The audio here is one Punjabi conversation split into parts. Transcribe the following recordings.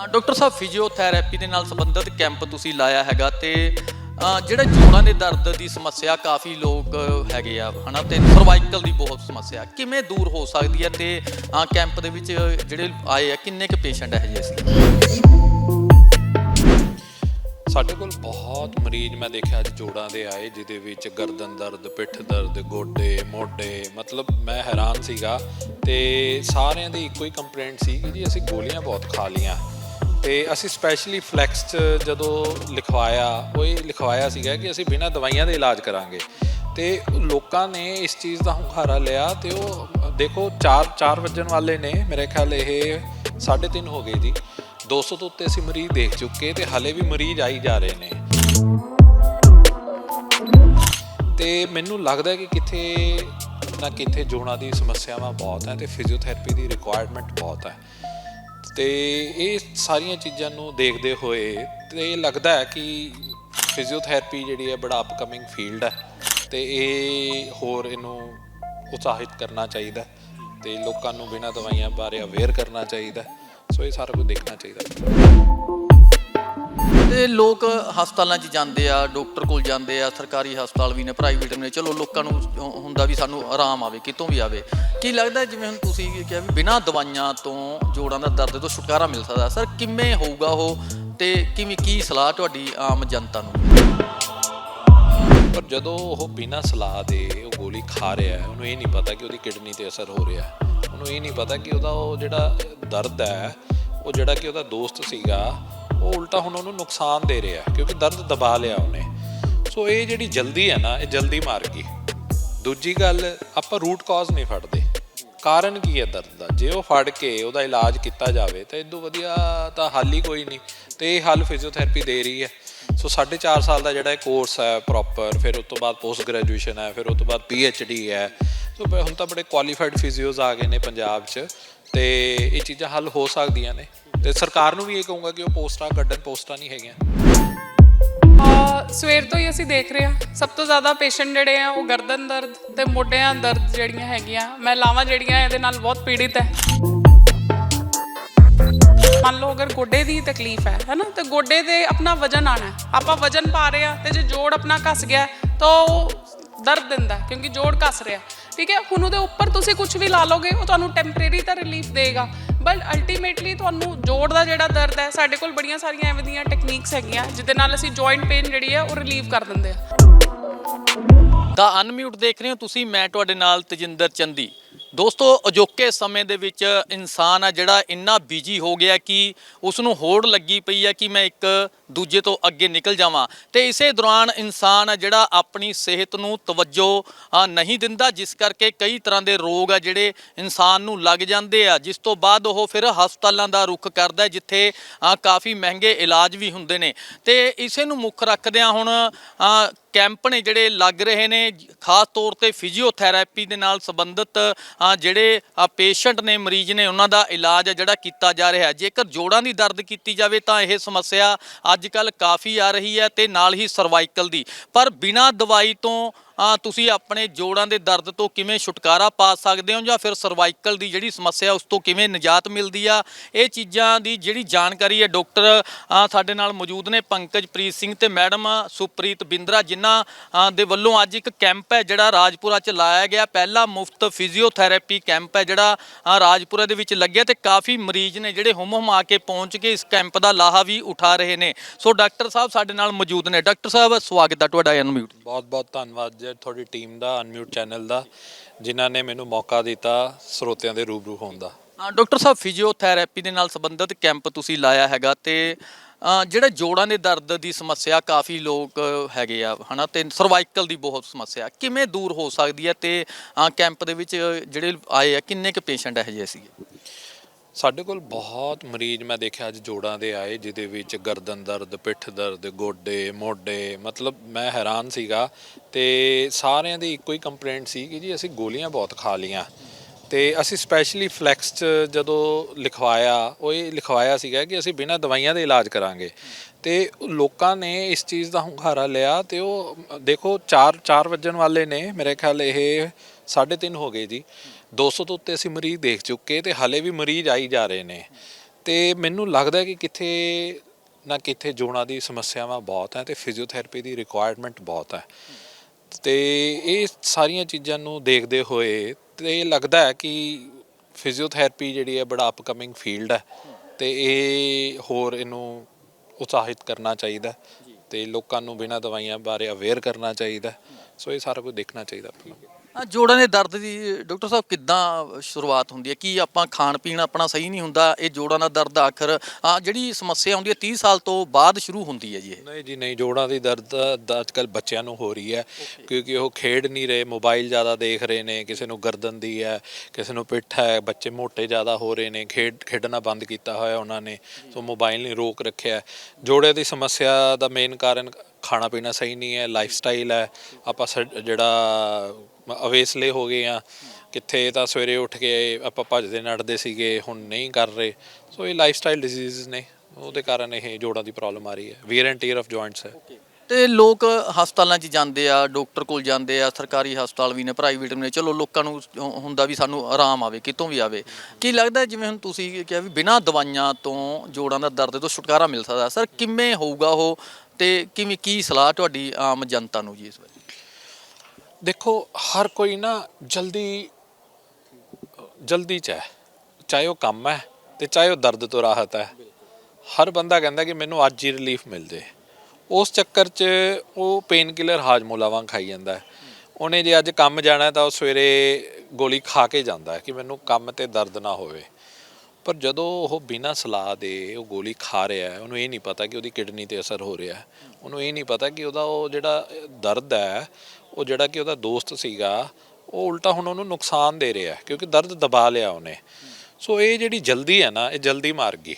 ਹਾਂ ਡਾਕਟਰ ਸਾਹਿਬ ਫਿਜ਼ੀਓਥੈਰੇਪੀ ਦੇ ਨਾਲ ਸੰਬੰਧਿਤ ਕੈਂਪ ਤੁਸੀਂ ਲਾਇਆ ਹੈਗਾ ਤੇ ਅ, ਜਿਹੜਾ ਜੋੜਾਂ ਦੇ ਦਰਦ ਦੀ ਸਮੱਸਿਆ ਕਾਫੀ ਲੋਕ ਹੈਗੇ ਆ ਹਨਾ ਤੇ ਸਰਵਾਈਕਲ ਦੀ ਬਹੁਤ ਸਮੱਸਿਆ। ਕਿਵੇਂ ਦੂਰ ਹੋ ਸਕਦੀ ਹੈ ਤੇ ਕੈਂਪ ਦੇ ਵਿੱਚ ਜਿਹੜੇ ਆਏ ਆ ਕਿੰਨੇ ਕੁ ਪੇਸ਼ੈਂਟ ਇਹੋ ਜਿਹੇ ਸੀ? ਸਾਡੇ ਕੋਲ ਬਹੁਤ ਮਰੀਜ਼ ਮੈਂ ਦੇਖਿਆ ਅੱਜ ਜੋੜਾਂ ਦੇ ਆਏ ਜਿਹਦੇ ਵਿੱਚ ਗਰਦਨ ਦਰਦ ਪਿੱਠ ਦਰਦ ਗੋਡੇ ਮੋਢੇ ਮਤਲਬ ਮੈਂ ਹੈਰਾਨ ਸੀਗਾ ਤੇ ਸਾਰਿਆਂ ਦੀ ਇੱਕੋ ਹੀ ਕੰਪਲੇਂਟ ਸੀ ਕਿ ਜੀ ਅਸੀਂ ਗੋਲੀਆਂ ਬਹੁਤ ਖਾ ਲੀਆਂ ਤੇ ਅਸੀਂ ਸਪੈਸ਼ਲੀ ਫਲੈਕਸ 'ਚ ਜਦੋਂ ਲਿਖਵਾਇਆ, ਉਹ ਇਹ ਲਿਖਵਾਇਆ ਸੀਗਾ ਕਿ ਅਸੀਂ ਬਿਨਾਂ ਦਵਾਈਆਂ ਦੇ ਇਲਾਜ ਕਰਾਂਗੇ। ਤੇ ਲੋਕਾਂ ਨੇ ਇਸ ਚੀਜ਼ ਦਾ ਹੁੰਗਾਰਾ ਲਿਆ ਤੇ ਉਹ, ਦੇਖੋ 4 4 ਵੱਜਣ ਵਾਲੇ ਨੇ, ਮੇਰੇ ਖਿਆਲ ਇਹ 3:30 ਹੋ ਗਏ ਜੀ। 200 ਤੋਂ ਉੱਤੇ ਅਸੀਂ ਮਰੀਜ਼ ਦੇਖ ਚੁੱਕੇ ਤੇ ਹਲੇ ਵੀ ਮਰੀਜ਼ ਆਈ ਜਾ ਰਹੇ ਨੇ। ਤੇ ਮੈਨੂੰ ਲੱਗਦਾ ਕਿ ਕਿਥੇ ਨਾ ਕਿਥੇ ਜੋੜਾਂ ਦੀ ਸਮੱਸਿਆਵਾਂ ਬਹੁਤ ਹੈ ਤੇ ਫਿਜ਼ੀਓਥੈਰੇਪੀ ਦੀ ਰਿਕੁਆਇਰਮੈਂਟ ਬਹੁਤ ਹੈ। ਤੇ ਇਹ ਸਾਰੀਆਂ ਚੀਜ਼ਾਂ ਨੂੰ ਦੇਖਦੇ ਹੋਏ ਤੇ ਇਹ ਲੱਗਦਾ ਹੈ ਕਿ ਫਿਜ਼ੀਓਥੈਰੇਪੀ ਜਿਹੜੀ ਹੈ ਬੜਾ ਅਪਕਮਿੰਗ ਫੀਲਡ ਹੈ ਤੇ ਇਹ ਹੋਰ ਇਹਨੂੰ ਉਤਸ਼ਾਹਿਤ ਕਰਨਾ ਚਾਹੀਦਾ ਹੈ ਤੇ ਲੋਕਾਂ ਨੂੰ ਬਿਨਾਂ ਦਵਾਈਆਂ ਬਾਰੇ ਅਵੇਅਰ ਕਰਨਾ ਚਾਹੀਦਾ ਸੋ ਇਹ ਸਾਰਾ ਕੁਝ ਦੇਖਣਾ ਚਾਹੀਦਾ ਤੇ ਲੋਕ ਹਸਪਤਾਲਾਂ 'ਚ ਜਾਂਦੇ ਆ, ਡਾਕਟਰ ਕੋਲ ਜਾਂਦੇ ਆ, ਸਰਕਾਰੀ ਹਸਪਤਾਲ ਵੀ ਨੇ ਪ੍ਰਾਈਵੇਟ ਵੀ ਨੇ। ਚਲੋ ਲੋਕਾਂ ਨੂੰ ਹੁੰਦਾ ਵੀ ਸਾਨੂੰ ਆਰਾਮ ਆਵੇ, ਕਿਤੋਂ ਵੀ ਆਵੇ। ਕੀ ਲੱਗਦਾ ਜਿਵੇਂ ਹੁਣ ਤੁਸੀਂ ਕਿਹਾ ਵੀ ਬਿਨਾਂ ਦਵਾਈਆਂ ਤੋਂ ਜੋੜਾਂ ਦਾ ਦਰਦ ਤੋਂ ਛੁਟਕਾਰਾ ਮਿਲ ਸਕਦਾ? ਸਰ ਕਿਵੇਂ ਹੋਊਗਾ ਉਹ? ਤੇ ਕਿਵੇਂ, ਕੀ ਸਲਾਹ ਤੁਹਾਡੀ ਆਮ ਜਨਤਾ ਨੂੰ? ਪਰ ਜਦੋਂ ਉਹ ਬਿਨਾਂ ਸਲਾਹ ਦੇ ਉਹ ਗੋਲੀ ਖਾ ਰਿਹਾ ਹੈ, ਉਹਨੂੰ ਇਹ ਨਹੀਂ ਪਤਾ ਕਿ ਉਹਦੀ ਕਿਡਨੀ ਤੇ ਅਸਰ ਹੋ ਰਿਹਾ ਹੈ। ਉਹਨੂੰ ਇਹ ਨਹੀਂ ਪਤਾ ਕਿ ਉਹਦਾ ਉਹ ਜਿਹੜਾ ਦਰਦ ਹੈ, ਉਹ ਜਿਹੜਾ ਕਿ ਉਹਦਾ ਦੋਸਤ ਸੀਗਾ ਉਹ ਉਲਟਾ ਹੁਣ ਉਹਨੂੰ ਨੁਕਸਾਨ ਦੇ ਰਿਹਾ, ਕਿਉਂਕਿ ਦਰਦ ਦਬਾ ਲਿਆ ਉਹਨੇ। ਸੋ ਇਹ ਜਿਹੜੀ ਜਲਦੀ ਹੈ ਨਾ, ਇਹ ਜਲਦੀ ਮਾਰ ਗਈ। ਦੂਜੀ ਗੱਲ, ਆਪਾਂ ਰੂਟ ਕਾਜ਼ ਨਹੀਂ ਫੜਦੇ। ਕਾਰਨ ਕੀ ਹੈ ਦਰਦ ਦਾ? ਜੇ ਉਹ ਫੜ ਕੇ ਉਹਦਾ ਇਲਾਜ ਕੀਤਾ ਜਾਵੇ, ਤਾਂ ਇਦੋਂ ਵਧੀਆ ਤਾਂ ਹੱਲ ਹੀ ਕੋਈ ਨਹੀਂ। ਤੇ ਇਹ ਹੱਲ ਫਿਜ਼ੀਓਥੈਰੇਪੀ ਦੇ ਰਹੀ ਹੈ। ਸੋ 4.5 ਸਾਲ ਦਾ ਜਿਹੜਾ ਇਹ ਕੋਰਸ ਹੈ ਪ੍ਰੋਪਰ ਫਿਰ ਉਸ ਤੋਂ ਬਾਅਦ ਪੋਸਟ ਗ੍ਰੈਜੂਏਸ਼ਨ ਹੈ, ਫਿਰ ਉਸ ਤੋਂ ਬਾਅਦ ਡੀ ਹੈ। ਸੋ ਹੁਣ ਤਾਂ ਬੜੇ ਕੁਆਲੀਫਾਈਡ ਫਿਜ਼ੀਓਜ਼ ਆ ਗਏ ਨੇ ਪੰਜਾਬ 'ਚ, ਤੇ ਇਹ ਚੀਜ਼ਾਂ ਹੱਲ ਹੋ ਸਕਦੀਆਂ ਨੇ। ਤੇ ਸਰਕਾਰ ਨੂੰ ਵੀ ਇਹ ਕਹੂੰਗਾ ਕਿ ਉਹ ਪੋਸਟਾਂ ਕੱਢਣ ਪੋਸਟਾਂ ਨਹੀਂ ਹੈਗੀਆਂ। ਸਵੇਰ ਤੋਂ ਹੀ ਅਸੀਂ ਦੇਖ ਰਹੇ ਹਾਂ। ਸਭ ਤੋਂ ਜ਼ਿਆਦਾ ਪੇਸ਼ੈਂਟ ਜਿਹੜੇ ਆ, ਉਹ ਗਰਦਨ ਦਰਦ ਤੇ ਮੋਢਿਆਂ ਦਰਦ ਜਿਹੜੀਆਂ ਹੈਗੀਆਂ। ਮਹਿਲਾਵਾਂ ਜਿਹੜੀਆਂ, ਇਹਦੇ ਨਾਲ ਬਹੁਤ ਪੀੜਿਤ ਹੈ। ਮੰਨ ਲਓ, ਅਗਰ ਗੋਡੇ ਦੀ ਤਕਲੀਫ ਹੈ ਹੈਨਾ ਤੇ ਗੋਡੇ ਤੇ ਆਪਣਾ ਵਜਨ ਆਣਾ ਆਪਾਂ ਵਜਨ ਪਾ ਰਹੇ ਆ ਤੇ ਜੇ ਜੋੜ ਆਪਣਾ ਕੱਸ ਗਿਆ, ਤਾਂ ਉਹ ਦਰਦ ਦਿੰਦਾ ਕਿਉਂਕਿ ਜੋੜ ਕੱਸ ਰਿਹਾ। ਠੀਕ ਹੈ? ਹੁਣ ਉਹਦੇ ਉੱਪਰ ਤੁਸੀਂ ਕੁਝ ਵੀ ਲਾ ਲੋਗੇ ਉਹ ਤੁਹਾਨੂੰ ਟੈਂਪਰੇਰੀ ਤਾਂ ਰਿਲੀਫ ਦੇਗਾ। ਬਟ ਅਲਟੀਮੇਟਲੀ ਤੁਹਾਨੂੰ ਜੋੜ ਦਾ ਜਿਹੜਾ ਦਰਦ ਹੈ, ਸਾਡੇ ਕੋਲ ਬੜੀਆਂ ਸਾਰੀਆਂ ਐਵੇਂ ਦੀਆਂ ਟੈਕਨੀਕਸ ਹੈਗੀਆਂ, ਜਿਹਦੇ ਨਾਲ ਅਸੀਂ ਜੁਆਇੰਟ ਪੇਨ ਜਿਹੜੀ ਹੈ ਉਹ ਰਿਲੀਵ ਕਰ ਦਿੰਦੇ ਆ ਦਾ ਅਨਮਿਊਟ ਦੇਖ ਰਹੇ ਹੋ ਤੁਸੀਂ, ਮੈਂ ਤੁਹਾਡੇ ਨਾਲ ਤਜਿੰਦਰ ਚੰਦੀ। ਦੋਸਤੋ, ਅਜੋਕੇ ਸਮੇਂ ਦੇ ਵਿੱਚ ਇਨਸਾਨ ਆ ਜਿਹੜਾ ਇੰਨਾ ਬਿਜ਼ੀ ਹੋ ਗਿਆ ਕਿ ਉਸ ਨੂੰ ਹੋੜ ਲੱਗੀ ਪਈ ਆ ਕਿ ਮੈਂ ਇੱਕ ਦੂਜੇ ਤੋਂ ਅੱਗੇ ਨਿਕਲ ਜਾਵਾਂ। ਤੇ ਇਸੇ ਦੌਰਾਨ ਇਨਸਾਨ ਆ ਜਿਹੜਾ ਆਪਣੀ ਸਿਹਤ ਨੂੰ ਤਵੱਜੋ ਨਹੀਂ ਦਿੰਦਾ, ਜਿਸ ਕਰਕੇ ਕਈ ਤਰ੍ਹਾਂ ਦੇ ਰੋਗ ਆ ਜਿਹੜੇ ਇਨਸਾਨ ਨੂੰ ਲੱਗ ਜਾਂਦੇ ਆ। ਜਿਸ ਤੋਂ ਬਾਅਦ ਉਹ ਫਿਰ ਹਸਪਤਾਲਾਂ ਦਾ ਰੁਖ ਕਰਦਾ ਜਿੱਥੇ ਕਾਫੀ ਮਹਿੰਗੇ ਇਲਾਜ ਵੀ ਹੁੰਦੇ ਨੇ। ਤੇ ਇਸੇ ਨੂੰ ਮੁੱਖ ਰੱਖਦਿਆਂ ਹੁਣ ਕੈਂਪ ਨੇ ਜਿਹੜੇ ਲੱਗ ਰਹੇ ਨੇ, ਖਾਸ ਤੌਰ ਤੇ ਫਿਜ਼ੀਓਥੈਰੇਪੀ ਦੇ ਨਾਲ ਸੰਬੰਧਿਤ ਜਿਹੜੇ ਪੇਸ਼ੈਂਟ ਨੇ, ਮਰੀਜ਼ ਨੇ, ਉਹਨਾਂ ਦਾ ਇਲਾਜ ਆ ਜਿਹੜਾ ਕੀਤਾ ਜਾ ਰਿਹਾ ਜੇਕਰ ਜੋੜਾਂ ਦੀ ਦਰਦ ਕੀਤੀ ਜਾਵੇ ਤਾਂ ਇਹ ਸਮੱਸਿਆ ਅੱਜ ਅੱਜ ਕੱਲ ਕਾਫੀ ਆ ਰਹੀ ਹੈ ਤੇ ਨਾਲ ਹੀ ਸਰਵਾਈਕਲ ਦੀ। ਪਰ ਬਿਨਾਂ ਦਵਾਈ ਤੋਂ ਤੁਸੀਂ ਆਪਣੇ ਜੋੜਾਂ ਦੇ ਦਰਦ ਤੋਂ ਕਿਵੇਂ ਛੁਟਕਾਰਾ ਪਾ ਸਕਦੇ ਹੋ ਜਾਂ ਫਿਰ ਸਰਵਾਈਕਲ ਦੀ ਜਿਹੜੀ ਸਮੱਸਿਆ ਉਸ ਤੋਂ ਕਿਵੇਂ ਨਿਜਾਤ ਮਿਲਦੀ ਆ? ਇਹ ਚੀਜ਼ਾਂ ਦੀ ਜਿਹੜੀ ਜਾਣਕਾਰੀ ਹੈ ਡਾਕਟਰ ਸਾਡੇ ਨਾਲ ਮੌਜੂਦ ਨੇ ਪੰਕਜਪ੍ਰੀਤ ਸਿੰਘ ਤੇ ਮੈਡਮ ਸੁਪ੍ਰੀਤ ਬਿੰਦਰਾ, ਜਿਨ੍ਹਾਂ ਦੇ ਵੱਲੋਂ ਅੱਜ ਇੱਕ ਕੈਂਪ ਹੈ ਜਿਹੜਾ ਰਾਜਪੁਰਾ ਚ ਲਾਇਆ ਗਿਆ। ਪਹਿਲਾ ਮੁਫਤ ਫਿਜ਼ੀਓਥੈਰੇਪੀ ਕੈਂਪ ਹੈ ਜਿਹੜਾ ਰਾਜਪੁਰਾ ਦੇ ਵਿੱਚ ਲੱਗਿਆ ਤੇ ਕਾਫੀ ਮਰੀਜ਼ ਨੇ ਜਿਹੜੇ ਹੁਮ ਹੁਮ ਆ ਕੇ ਪਹੁੰਚ ਕੇ ਇਸ ਕੈਂਪ ਦਾ ਲਾਹਾ ਵੀ ਉਠਾ ਰਹੇ ਨੇ। ਸੋ ਡਾਕਟਰ ਸਾਹਿਬ ਸਾਡੇ ਨਾਲ ਮੌਜੂਦ ਨੇ। ਡਾਕਟਰ ਸਾਹਿਬ, ਸਵਾਗਤ ਹੈ ਤੁਹਾਡਾ ਅਨਮਿਊਟ ਬਹੁਤ ਬਹੁਤ ਧੰਨਵਾਦ ਜੀ। ਤੁਹਾਡੀ ਟੀਮ ਦਾ ਅਨਮਿਊਟ ਚੈਨਲ ਦਾ ਜਿਨ੍ਹਾਂ ਨੇ ਮੈਨੂੰ ਮੌਕਾ ਦਿੱਤਾ ਸਰੋਤਿਆਂ ਦੇ ਰੂਬਰੂ ਹੋਣ ਦਾ। ਹਾਂ ਡਾਕਟਰ ਸਾਹਿਬ ਫਿਜ਼ੀਓਥੈਰੇਪੀ ਦੇ ਨਾਲ ਸੰਬੰਧਿਤ ਕੈਂਪ ਤੁਸੀਂ ਲਾਇਆ ਹੈਗਾ ਤੇ ਅ, ਜਿਹੜਾ ਜੋੜਾਂ ਦੇ ਦਰਦ ਦੀ ਸਮੱਸਿਆ ਕਾਫੀ ਲੋਕ ਹੈਗੇ ਆ ਹਨਾ ਤੇ ਸਰਵਾਈਕਲ ਦੀ ਬਹੁਤ ਸਮੱਸਿਆ। ਕਿਵੇਂ ਦੂਰ ਹੋ ਸਕਦੀ ਹੈ ਤੇ ਅ, ਕੈਂਪ ਦੇ ਵਿੱਚ ਜਿਹੜੇ ਆਏ ਆ ਕਿੰਨੇ ਕੁ ਪੇਸ਼ੈਂਟ ਇਹੋ ਜਿਹੇ ਸੀਗੇ? ਸਾਡੇ ਕੋਲ ਬਹੁਤ ਮਰੀਜ਼ ਮੈਂ ਦੇਖਿਆ ਅੱਜ ਜੋੜਾਂ ਦੇ ਆਏ, ਜਿਹਦੇ ਵਿੱਚ ਗਰਦਨ ਦਰਦ, ਪਿੱਠ ਦਰਦ, ਗੋਡੇ, ਮੋਢੇ, ਮਤਲਬ ਮੈਂ ਹੈਰਾਨ ਸੀਗਾ ਤੇ ਸਾਰਿਆਂ ਦੀ ਇੱਕੋ ਹੀ ਕੰਪਲੇਂਟ ਸੀ ਕਿ ਜੀ ਅਸੀਂ ਗੋਲੀਆਂ ਬਹੁਤ ਖਾ ਲੀਆਂ ਤੇ ਅਸੀਂ ਸਪੈਸ਼ਲੀ ਫਲੈਕਸ 'ਚ ਜਦੋਂ ਲਿਖਵਾਇਆ, ਉਹ ਇਹ ਲਿਖਵਾਇਆ ਸੀਗਾ ਕਿ ਅਸੀਂ ਬਿਨਾਂ ਦਵਾਈਆਂ ਦੇ ਇਲਾਜ ਕਰਾਂਗੇ। ਤੇ ਲੋਕਾਂ ਨੇ ਇਸ ਚੀਜ਼ ਦਾ ਹੁੰਗਾਰਾ ਲਿਆ ਤੇ ਉਹ ਦੇਖੋ 4 4 ਵੱਜਣ ਵਾਲੇ ਨੇ, ਮੇਰੇ ਖਿਆਲ ਇਹ 3:30 ਹੋ ਗਏ ਜੀ। 200 ਤੋਂ ਉੱਤੇ ਅਸੀਂ ਮਰੀਜ਼ ਦੇਖ ਚੁੱਕੇ ਤੇ ਹਲੇ ਵੀ ਮਰੀਜ਼ ਆਈ ਜਾ ਰਹੇ ਨੇ। ਤੇ ਮੈਨੂੰ ਲੱਗਦਾ ਕਿ ਕਿੱਥੇ ਨਾ ਕਿੱਥੇ ਜੋੜਾਂ ਦੀ ਸਮੱਸਿਆਵਾਂ ਬਹੁਤ ਹੈ ਤੇ ਫਿਜ਼ੀਓਥੈਰੇਪੀ ਦੀ ਰਿਕੁਆਇਰਮੈਂਟ ਬਹੁਤ ਹੈ। ਤੇ ਇਹ ਸਾਰੀਆਂ ਚੀਜ਼ਾਂ ਨੂੰ ਦੇਖਦੇ ਹੋਏ ਤੇ ਲੱਗਦਾ ਹੈ ਕਿ ਫਿਜ਼ੀਓਥੈਰੇਪੀ ਜਿਹੜੀ ਹੈ ਬੜਾ ਅਪਕਮਿੰਗ ਫੀਲਡ ਹੈ ਤੇ ਇਹ ਹੋਰ ਇਹਨੂੰ ਉਤਸ਼ਾਹਿਤ ਕਰਨਾ ਚਾਹੀਦਾ ਤੇ ਲੋਕਾਂ ਨੂੰ ਬਿਨਾਂ ਦਵਾਈਆਂ ਬਾਰੇ ਅਵੇਅਰ ਕਰਨਾ ਚਾਹੀਦਾ। ਸੋ ਇਹ ਸਾਰਾ ਕੁਝ ਦੇਖਣਾ ਚਾਹੀਦਾ ਆਪਾਂ ਨੂੰ। ਆ ਜੋੜਾਂ ਦੇ ਦਰਦ ਦੀ ਡਾਕਟਰ ਸਾਹਿਬ ਕਿੱਦਾਂ ਸ਼ੁਰੂਆਤ ਹੁੰਦੀ ਹੈ? ਕੀ ਆਪਾਂ ਖਾਣ ਪੀਣ ਆਪਣਾ ਸਹੀ ਨਹੀਂ ਹੁੰਦਾ? ਇਹ ਜੋੜਾਂ ਦਾ ਦਰਦ ਆਖਰ ਆ ਜਿਹੜੀ ਸਮੱਸਿਆ ਆਉਂਦੀ ਹੈ 30 ਸਾਲ ਤੋਂ ਬਾਅਦ ਸ਼ੁਰੂ ਹੁੰਦੀ ਹੈ ਜੀ ਇਹ? ਨਹੀਂ ਜੀ ਨਹੀਂ ਜੋੜਾਂ ਦੀ ਦਰਦ ਅੱਜ ਕੱਲ ਬੱਚਿਆਂ ਨੂੰ ਹੋ ਰਹੀ ਹੈ। ਕਿਉਂਕਿ ਉਹ ਖੇਡ ਨਹੀਂ ਰਹੇ ਮੋਬਾਈਲ ਜ਼ਿਆਦਾ ਦੇਖ ਰਹੇ ਨੇ ਕਿਸੇ ਨੂੰ ਗਰਦਨ ਦੀ ਹੈ ਕਿਸੇ ਨੂੰ ਪਿੱਠ ਹੈ ਬੱਚੇ ਮੋਟੇ ਜ਼ਿਆਦਾ ਹੋ ਰਹੇ ਨੇ ਖੇਡ ਖੇਡਣਾ ਬੰਦ ਕੀਤਾ ਹੋਇਆ ਉਹਨਾਂ ਨੇ ਸੋ ਮੋਬਾਈਲ ਨੇ ਰੋਕ ਰੱਖਿਆ। ਜੋੜੇ ਦੀ ਸਮੱਸਿਆ ਦਾ ਮੇਨ ਕਾਰਨ ਖਾਣਾ ਪੀਣਾ ਸਹੀ ਨਹੀਂ ਹੈ ਲਾਈਫ ਸਟਾਈਲ ਹੈ। ਆਪਾਂ ਜਿਹੜਾ ਅਵੇਸਲੇ ਹੋ ਗਏ ਆ। ਕਿੱਥੇ ਤਾਂ ਸਵੇਰੇ ਉੱਠ ਕੇ ਆਪਾਂ ਭੱਜਦੇ ਨੱਠਦੇ ਸੀਗੇ, ਹੁਣ ਨਹੀਂ ਕਰ ਰਹੇ। ਸੋ ਇਹ ਲਾਈਫ ਸਟਾਈਲ ਡਿਜ਼ੀਜ਼ ਨੇ। ਉਹਦੇ ਕਾਰਨ ਇਹ ਜੋੜਾਂ ਦੀ ਪ੍ਰੋਬਲਮ ਆ ਰਹੀ ਹੈ। Wear and tear of joints ਹੈ। ਤੇ ਲੋਕ ਹਸਪਤਾਲਾਂ 'ਚ ਜਾਂਦੇ ਆ, ਡਾਕਟਰ ਕੋਲ ਜਾਂਦੇ ਆ, ਸਰਕਾਰੀ ਹਸਪਤਾਲ ਵੀ ਨੇ ਪ੍ਰਾਈਵੇਟ ਵੀ ਨੇ। ਚਲੋ ਲੋਕਾਂ ਨੂੰ ਹੁੰਦਾ ਵੀ ਸਾਨੂੰ ਆਰਾਮ ਆਵੇ, ਕਿਤੋਂ ਵੀ ਆਵੇ। ਕੀ ਲੱਗਦਾ ਜਿਵੇਂ ਹੁਣ ਤੁਸੀਂ ਕਿਹਾ ਵੀ ਬਿਨਾਂ ਦਵਾਈਆਂ ਤੋਂ ਜੋੜਾਂ ਦਾ ਦਰਦ ਤੋਂ ਛੁਟਕਾਰਾ ਮਿਲ ਸਕਦਾ। ਸਰ ਕਿਵੇਂ ਹੋਊਗਾ ਉਹ? ਤੇ ਕਿਵੇਂ, ਕੀ ਸਲਾਹ ਤੁਹਾਡੀ ਆਮ ਜਨਤਾ ਨੂੰ ਜੀ ਇਸ ਬਾਰੇ? ਦੇਖੋ, ਹਰ ਕੋਈ ਨਾ ਜਲਦੀ ਜਲਦੀ ਚ ਹੈ ਚਾਹੇ ਉਹ ਕੰਮ ਹੈ ਤੇ ਚਾਹੇ ਉਹ ਦਰਦ ਤੋਂ ਰਾਹਤ ਹੈ। ਹਰ ਬੰਦਾ ਕਹਿੰਦਾ ਕਿ ਮੈਨੂੰ ਅੱਜ ਹੀ ਰਿਲੀਫ ਮਿਲ ਜੇ। ਉਸ ਚੱਕਰ 'ਚ ਉਹ ਪੇਨ ਕਿਲਰ ਹਾਜਮੋਲਾ ਵਾਂਗ ਖਾਈ ਜਾਂਦਾ ਹੈ। ਉਹਨੇ ਜੇ ਅੱਜ ਕੰਮ ਜਾਣਾ ਤਾਂ ਉਹ ਸਵੇਰੇ ਗੋਲੀ ਖਾ ਕੇ ਜਾਂਦਾ ਹੈ ਕਿ ਮੈਨੂੰ ਕੰਮ ਤੇ ਦਰਦ ਨਾ ਹੋਵੇ। ਪਰ ਜਦੋਂ ਉਹ ਬਿਨਾਂ ਸਲਾਹ ਦੇ ਉਹ ਗੋਲੀ ਖਾ ਰਿਹਾ ਹੈ, ਉਹਨੂੰ ਇਹ ਨਹੀਂ ਪਤਾ ਕਿ ਉਹਦੀ ਕਿਡਨੀ ਤੇ ਅਸਰ ਹੋ ਰਿਹਾ ਹੈ। ਉਹਨੂੰ ਇਹ ਨਹੀਂ ਪਤਾ ਕਿ ਉਹਦਾ ਉਹ ਜਿਹੜਾ ਦਰਦ ਹੈ ਉਹ ਜਿਹੜਾ ਕਿ ਉਹਦਾ ਦੋਸਤ ਸੀਗਾ ਉਹ ਉਲਟਾ ਹੁਣ ਉਹਨੂੰ ਨੁਕਸਾਨ ਦੇ ਰਿਹਾ ਕਿਉਂਕਿ ਦਰਦ ਦਬਾ ਲਿਆ ਉਹਨੇ। ਸੋ ਇਹ ਜਿਹੜੀ ਜਲਦੀ ਹੈ ਨਾ ਇਹ ਜਲਦੀ ਮਾਰ ਗਈ।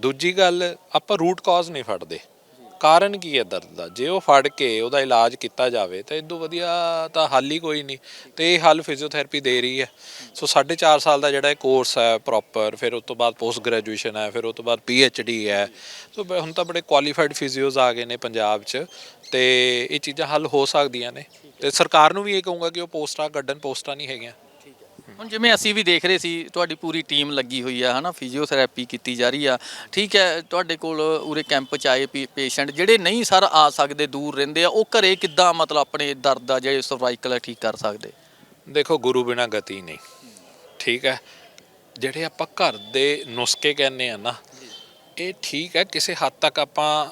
ਦੂਜੀ ਗੱਲ ਆਪਾਂ ਰੂਟ ਕਾਜ਼ ਨਹੀਂ ਫੜਦੇ। ਕਾਰਨ ਕੀ ਹੈ ਦਰਦ ਦਾ? ਜੇ ਉਹ ਫੜ ਕੇ ਉਹਦਾ ਇਲਾਜ ਕੀਤਾ ਜਾਵੇ ਤਾਂ ਇਦੋਂ ਵਧੀਆ ਤਾਂ ਹੱਲ ਹੀ ਕੋਈ ਨਹੀਂ। ਤੇ ਇਹ ਹੱਲ ਫਿਜ਼ੀਓਥੈਰੇਪੀ ਦੇ ਰਹੀ ਹੈ। ਸੋ 4.5 ਸਾਲ ਦਾ ਜਿਹੜਾ ਇਹ ਕੋਰਸ ਹੈ ਪ੍ਰੋਪਰ ਫਿਰ ਉਸ ਤੋਂ ਬਾਅਦ ਪੋਸਟ ਗ੍ਰੈਜੂਏਸ਼ਨ ਹੈ, ਫਿਰ ਉਸ ਤੋਂ ਬਾਅਦ ਡੀ ਹੈ। ਸੋ ਹੁਣ ਤਾਂ ਬੜੇ ਕੁਆਲੀਫਾਈਡ ਫਿਜ਼ੀਓਜ਼ ਆ ਗਏ ਨੇ ਪੰਜਾਬ 'ਚ ਤੇ ਇਹ ਚੀਜ਼ਾਂ ਹੱਲ ਹੋ ਸਕਦੀਆਂ ਨੇ। ਤੇ ਸਰਕਾਰ ਨੂੰ ਵੀ ਇਹ ਕਹੂੰਗਾ ਕਿ ਉਹ ਪੋਸਟਾਂ, ਕੱਢਣ ਪੋਸਟਾਂ ਨਹੀਂ ਹੈਗੀਆਂ। ਹੁਣ ਜਿਵੇਂ ਅਸੀਂ ਵੀ ਦੇਖ ਰਹੇ ਸੀ, ਤੁਹਾਡੀ ਪੂਰੀ ਟੀਮ ਲੱਗੀ ਹੋਈ ਆ, ਹਨਾ ਫਿਜ਼ੀਓਥੈਰੇਪੀ ਕੀਤੀ ਜਾ ਰਹੀ ਆ। ਠੀਕ ਹੈ, ਤੁਹਾਡੇ ਕੋਲ ਉਰੇ ਕੈਂਪ ਚ ਆਏ ਪੇਸ਼ੈਂਟ ਜਿਹੜੇ ਨਹੀਂ ਸਰ ਆ ਸਕਦੇ, ਦੂਰ ਰਹਿੰਦੇ ਆ, ਉਹ ਘਰੇ ਕਿੱਦਾਂ ਮਤਲਬ ਆਪਣੇ ਦਰਦ ਆ ਜਿਹੜੇ ਸਰਵਾਈਕਲ ਆ ਠੀਕ ਕਰ ਸਕਦੇ? ਦੇਖੋ, ਗੁਰੂ ਬਿਨਾ ਗਤੀ ਨਹੀਂ। ਠੀਕ ਹੈ, ਜਿਹੜੇ ਆਪਾਂ ਘਰ ਦੇ ਨੁਸਖੇ ਕਹਿੰਦੇ ਆ ਨਾ, ਇਹ ਠੀਕ ਹੈ, ਕਿਸੇ ਹੱਦ ਤੱਕ ਆਪਾਂ